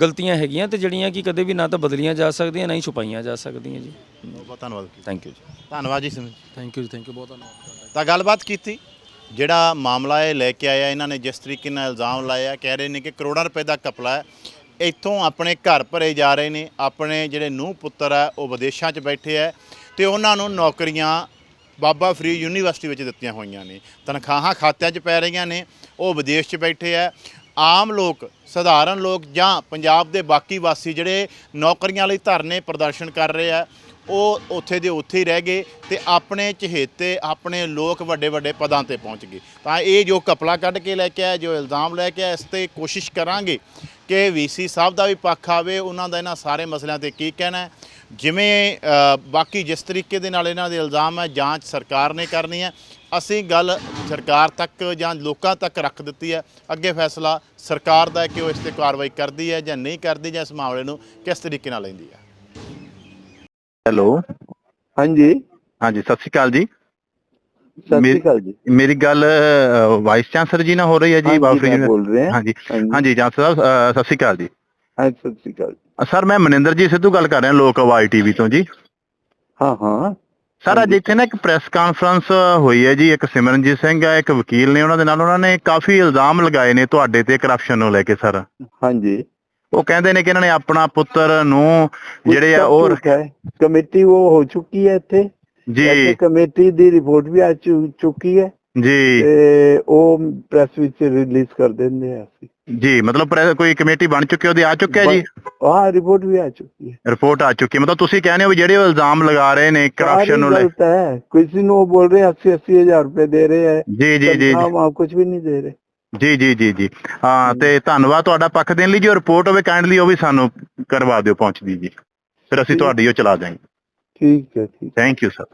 ਗਲਤੀਆਂ ਹੈਗੀਆਂ ਤੇ ਜਿਹੜੀਆਂ ਕਿ ਕਦੇ ਵੀ ਨਾ ਤਾਂ ਬਦਲੀਆਂ ਜਾ ਸਕਦੀਆਂ ਨਾ ਹੀ ਛੁਪਾਈਆਂ ਜਾ ਸਕਦੀਆਂ ਜੀ। ਬਹੁਤ ਬਹੁਤ ਧੰਨਵਾਦ। ਥੈਂਕ ਯੂ ਜੀ। ਧੰਨਵਾਦ ਜੀ ਸਿਮਰਨ ਥੈਂਕ ਯੂ ਜੀ ਥੈਂਕ ਯੂ ਬਹੁਤ ਧੰਨਵਾਦ। ਤਾਂ ਗੱਲਬਾਤ ਕੀਤੀ ਜਿਹੜਾ ਮਾਮਲਾ ਇਹ ਲੈ ਕੇ ਆਇਆ ਇਹਨਾਂ ਨੇ ਜਿਸ ਤਰੀਕੇ ਨਾਲ ਇਲਜ਼ਾਮ ਲਾਇਆ ਕਹਿ ਰਹੇ ਨੇ ਕਿ ਕਰੋੜਾਂ ਰੁਪਏ ਦਾ ਕਪਲਾ ਹੈ। ਇੱਥੋਂ ਆਪਣੇ ਘਰ ਭਰੇ ਜਾ ਰਹੇ ਨੇ ਆਪਣੇ ਜਿਹੜੇ ਨੂੰਹ ਪੁੱਤਰ ਹੈ ਉਹ ਵਿਦੇਸ਼ਾਂ 'ਚ ਬੈਠੇ ਹੈ ਤੇ ਉਹਨਾਂ ਨੂੰ ਨੌਕਰੀਆਂ ਬਾਬਾ ਫਰੀ ਯੂਨੀਵਰਸਿਟੀ ਵਿੱਚ ਦਿੱਤੀਆਂ ਹੋਈਆਂ ਨੇ। ਤਨਖਾਹਾਂ ਖਾਤਿਆਂ 'ਚ ਪੈ ਰਹੀਆਂ ਨੇ ਉਹ ਵਿਦੇਸ਼ 'ਚ ਬੈਠੇ ਹੈ। ਆਮ ਲੋਕ, ਸਧਾਰਨ ਲੋਕ ਜਾਂ ਪੰਜਾਬ ਦੇ ਬਾਕੀ ਵਾਸੀ ਜਿਹੜੇ ਨੌਕਰੀਆਂ ਲਈ ਧਰਨੇ ਪ੍ਰਦਰਸ਼ਨ ਕਰ ਰਹੇ ਆ, ਉਹ ਉੱਥੇ ਦੇ ਉੱਥੇ ਹੀ ਰਹਿ ਗਏ ਤੇ ਆਪਣੇ ਚਹੇਤੇ, ਆਪਣੇ ਲੋਕ ਵੱਡੇ ਵੱਡੇ ਪਦਾਂ ਤੇ ਪਹੁੰਚ ਗਏ। ਤਾਂ ਇਹ ਜੋ ਕਪਲਾ ਕੱਢ ਕੇ ਲੈ ਕੇ ਆਇਆ, ਜੋ ਇਲਜ਼ਾਮ ਲੈ ਕੇ ਆਇਆ, ਇਸ ਤੇ ਕੋਸ਼ਿਸ਼ ਕਰਾਂਗੇ ਕਿ ਵੀਸੀ ਸਾਹਿਬ ਦਾ ਵੀ ਪੱਖ ਆਵੇ, ਉਹਨਾਂ ਦਾ ਇਹਨਾਂ ਸਾਰੇ ਮਸਲਿਆਂ ਤੇ ਕੀ ਕਹਿਣਾ ਹੈ। ਜਿਵੇਂ ਬਾਕੀ ਜਿਸ ਤਰੀਕੇ ਦੇ ਨਾਲ ਇਹਨਾਂ ਦੇ ਇਲਜ਼ਾਮ ਹੈ, ਜਾਂਚ ਸਰਕਾਰ ਨੇ ਕਰਨੀ ਹੈ। ਅਸੀਂ ਗੱਲ ਸਰਕਾਰ ਤੱਕ ਜਾਂ ਲੋਕਾਂ ਤੱਕ ਰੱਖ ਦਿੱਤੀ ਹੈ। ਅੱਗੇ ਫੈਸਲਾ ਸਰਕਾਰ ਦਾ ਹੈ ਕਿ ਉਹ ਇਸ ਤੇ ਕਾਰਵਾਈ ਕਰਦੀ ਹੈ ਜਾਂ ਨਹੀਂ ਕਰਦੀ ਜਾਂ ਇਸ ਮਾਮਲੇ ਨੂੰ ਕਿਸ ਤਰੀਕੇ ਨਾਲ ਲੈਂਦੀ ਹੈ। ਹੈਲੋ। ਹਾਂਜੀ। ਹਾਂਜੀ ਸਤਿ ਸ਼੍ਰੀ ਅਕਾਲ ਜੀ। ਸਤਿ ਸ਼੍ਰੀ ਮੇਰੀ- ਅਕਾਲ ਜੀ। ਮੇਰੀ ਗੱਲ ਵਾਈਸ ਚਾਂਸਲਰ ਜੀ ਨਾਲ ਹੋ ਰਹੀ ਹੈ ਜੀ ਮੈਂ ਜੀ ਬੋਲ ਰਹੇ। ਹਾਂ ਹਾਂਜੀ। ਹਾਂਜੀ ਚਾਂਸਲਰ ਸਾਹਿਬ ਸਤਿ ਸ਼੍ਰੀ ਅਕਾਲ ਜੀ। ਹਾਂਜੀ, ਸਤਿ ਸ਼੍ਰੀ ਅਕਾਲ ਸਰ ਮੈਂ ਮਨਿੰਦਰ ਜੀ ਸਿੱਧੂ ਗੱਲ ਕਰ ਰਿਹਾ ਲੋਕ ਆਵਾਜ਼ ਟੀਵੀ ਤੋਂ ਜੀ। ਹਾਂ ਹਾਂ। ਸਰ ਅੱਜ ਇੱਥੇ ਨਾ ਇੱਕ ਪ੍ਰੈਸ ਕਾਨਫਰੰਸ ਹੋਈ ਹੈ ਜੀ ਇੱਕ ਸਿਮਰਨਜੀਤ ਸਿੰਘ ਹੈ ਇੱਕ ਵਕੀਲ ਨੇ ਉਹਨਾਂ ਦੇ ਨਾਲ ਉਹਨਾਂ ਨੇ ਕਾਫੀ ਇਲਜ਼ਾਮ ਲਗਾਏ ਨੇ ਤੁਹਾਡੇ ਤੇ ਕਰਪਸ਼ਨ ਨੂੰ ਲੈ ਕੇ ਸਰ। ਹਾਂਜੀ। ਉਹ ਕਹਿੰਦੇ ਨੇ ਕਿ ਇਹਨਾਂ ਨੇ ਆਪਣਾ ਪੁੱਤਰ ਨੂੰ ਜਿਹੜੇ ਆ ਉਹ ਹੈ। ਕਮੇਟੀ ਉਹ ਹੋ ਚੁੱਕੀ ਹੈ ਇੱਥੇ। ਜੀ। ਕਮੇਟੀ ਦੀ ਰਿਪੋਰਟ ਵੀ ਆ ਚੁੱਕੀ ਹੈ। ਜੀ। ਤੇ ਉਹ ਪ੍ਰੈਸ ਵਿੱਚ ਰਿਲੀਜ਼ ਕਰ ਦਿੰਦੇ ਆ ਅਸੀਂ। ਜੀ ਮਤਲਬ ਪ੍ਰੈ- ਕੋਈ ਕਮੇਟੀ ਬਣ ਚੁੱਕੀ ਉਹਦੀ ਆ ਚੁੱਕਿਆ ਜੀ? ਹਾਂ ਰਿਪੋਰਟ ਵੀ ਆ ਚੁੱਕੀ ਹੈ। ਰਿਪੋਰਟ ਆ ਚੁੱਕੀ ਹੈ। ਮਤਲਬ ਤੁਸੀਂ ਕਹਿੰਦੇ ਹੋ ਵੀ ਜਿਹੜੇ ਉਹ ਇਲਜ਼ਾਮ ਲਗਾ ਰਹੇ ਨੇ ਕਰਪਸ਼ਨ ਨੂੰ ਲੈ ਹੈ। ਕਿਸੇ ਨੂੰ ਉਹ ਬੋਲ ਰਹੇ 80 80 ਹਜ਼ਾਰ ਰੁਪਏ ਦੇ ਰਹੇ ਹੈ ਜੀ ਜੀ ਜੀ ਹਾਂ ਆਪ ਕੁਝ ਵੀ ਨਹੀਂ ਦੇ ਰਹੇ। ਜੀ ਜੀ ਜੀ ਜੀ। ਹਾਂ ਤੇ ਧੰਨਵਾਦ ਤੁਹਾਡਾ ਪੱਖ ਦੇਣ ਲਈ ਜੋ ਰਿਪੋਰਟ ਹੋਵੇ ਕਾਈਂਡਲੀ ਉਹ ਵੀ ਸਾਨੂੰ ਕਰਵਾ ਦਿਓ ਪਹੁੰਚਦੀ ਜੀ। ਫਿਰ ਅਸੀਂ। ਤੁਹਾਡੀ ਉਹ ਚਲਾ ਦਿਆਂਗੇ। ਠੀਕ ਹੈ ਠੀਕ ਥੈਂਕ ਯੂ ਸਰ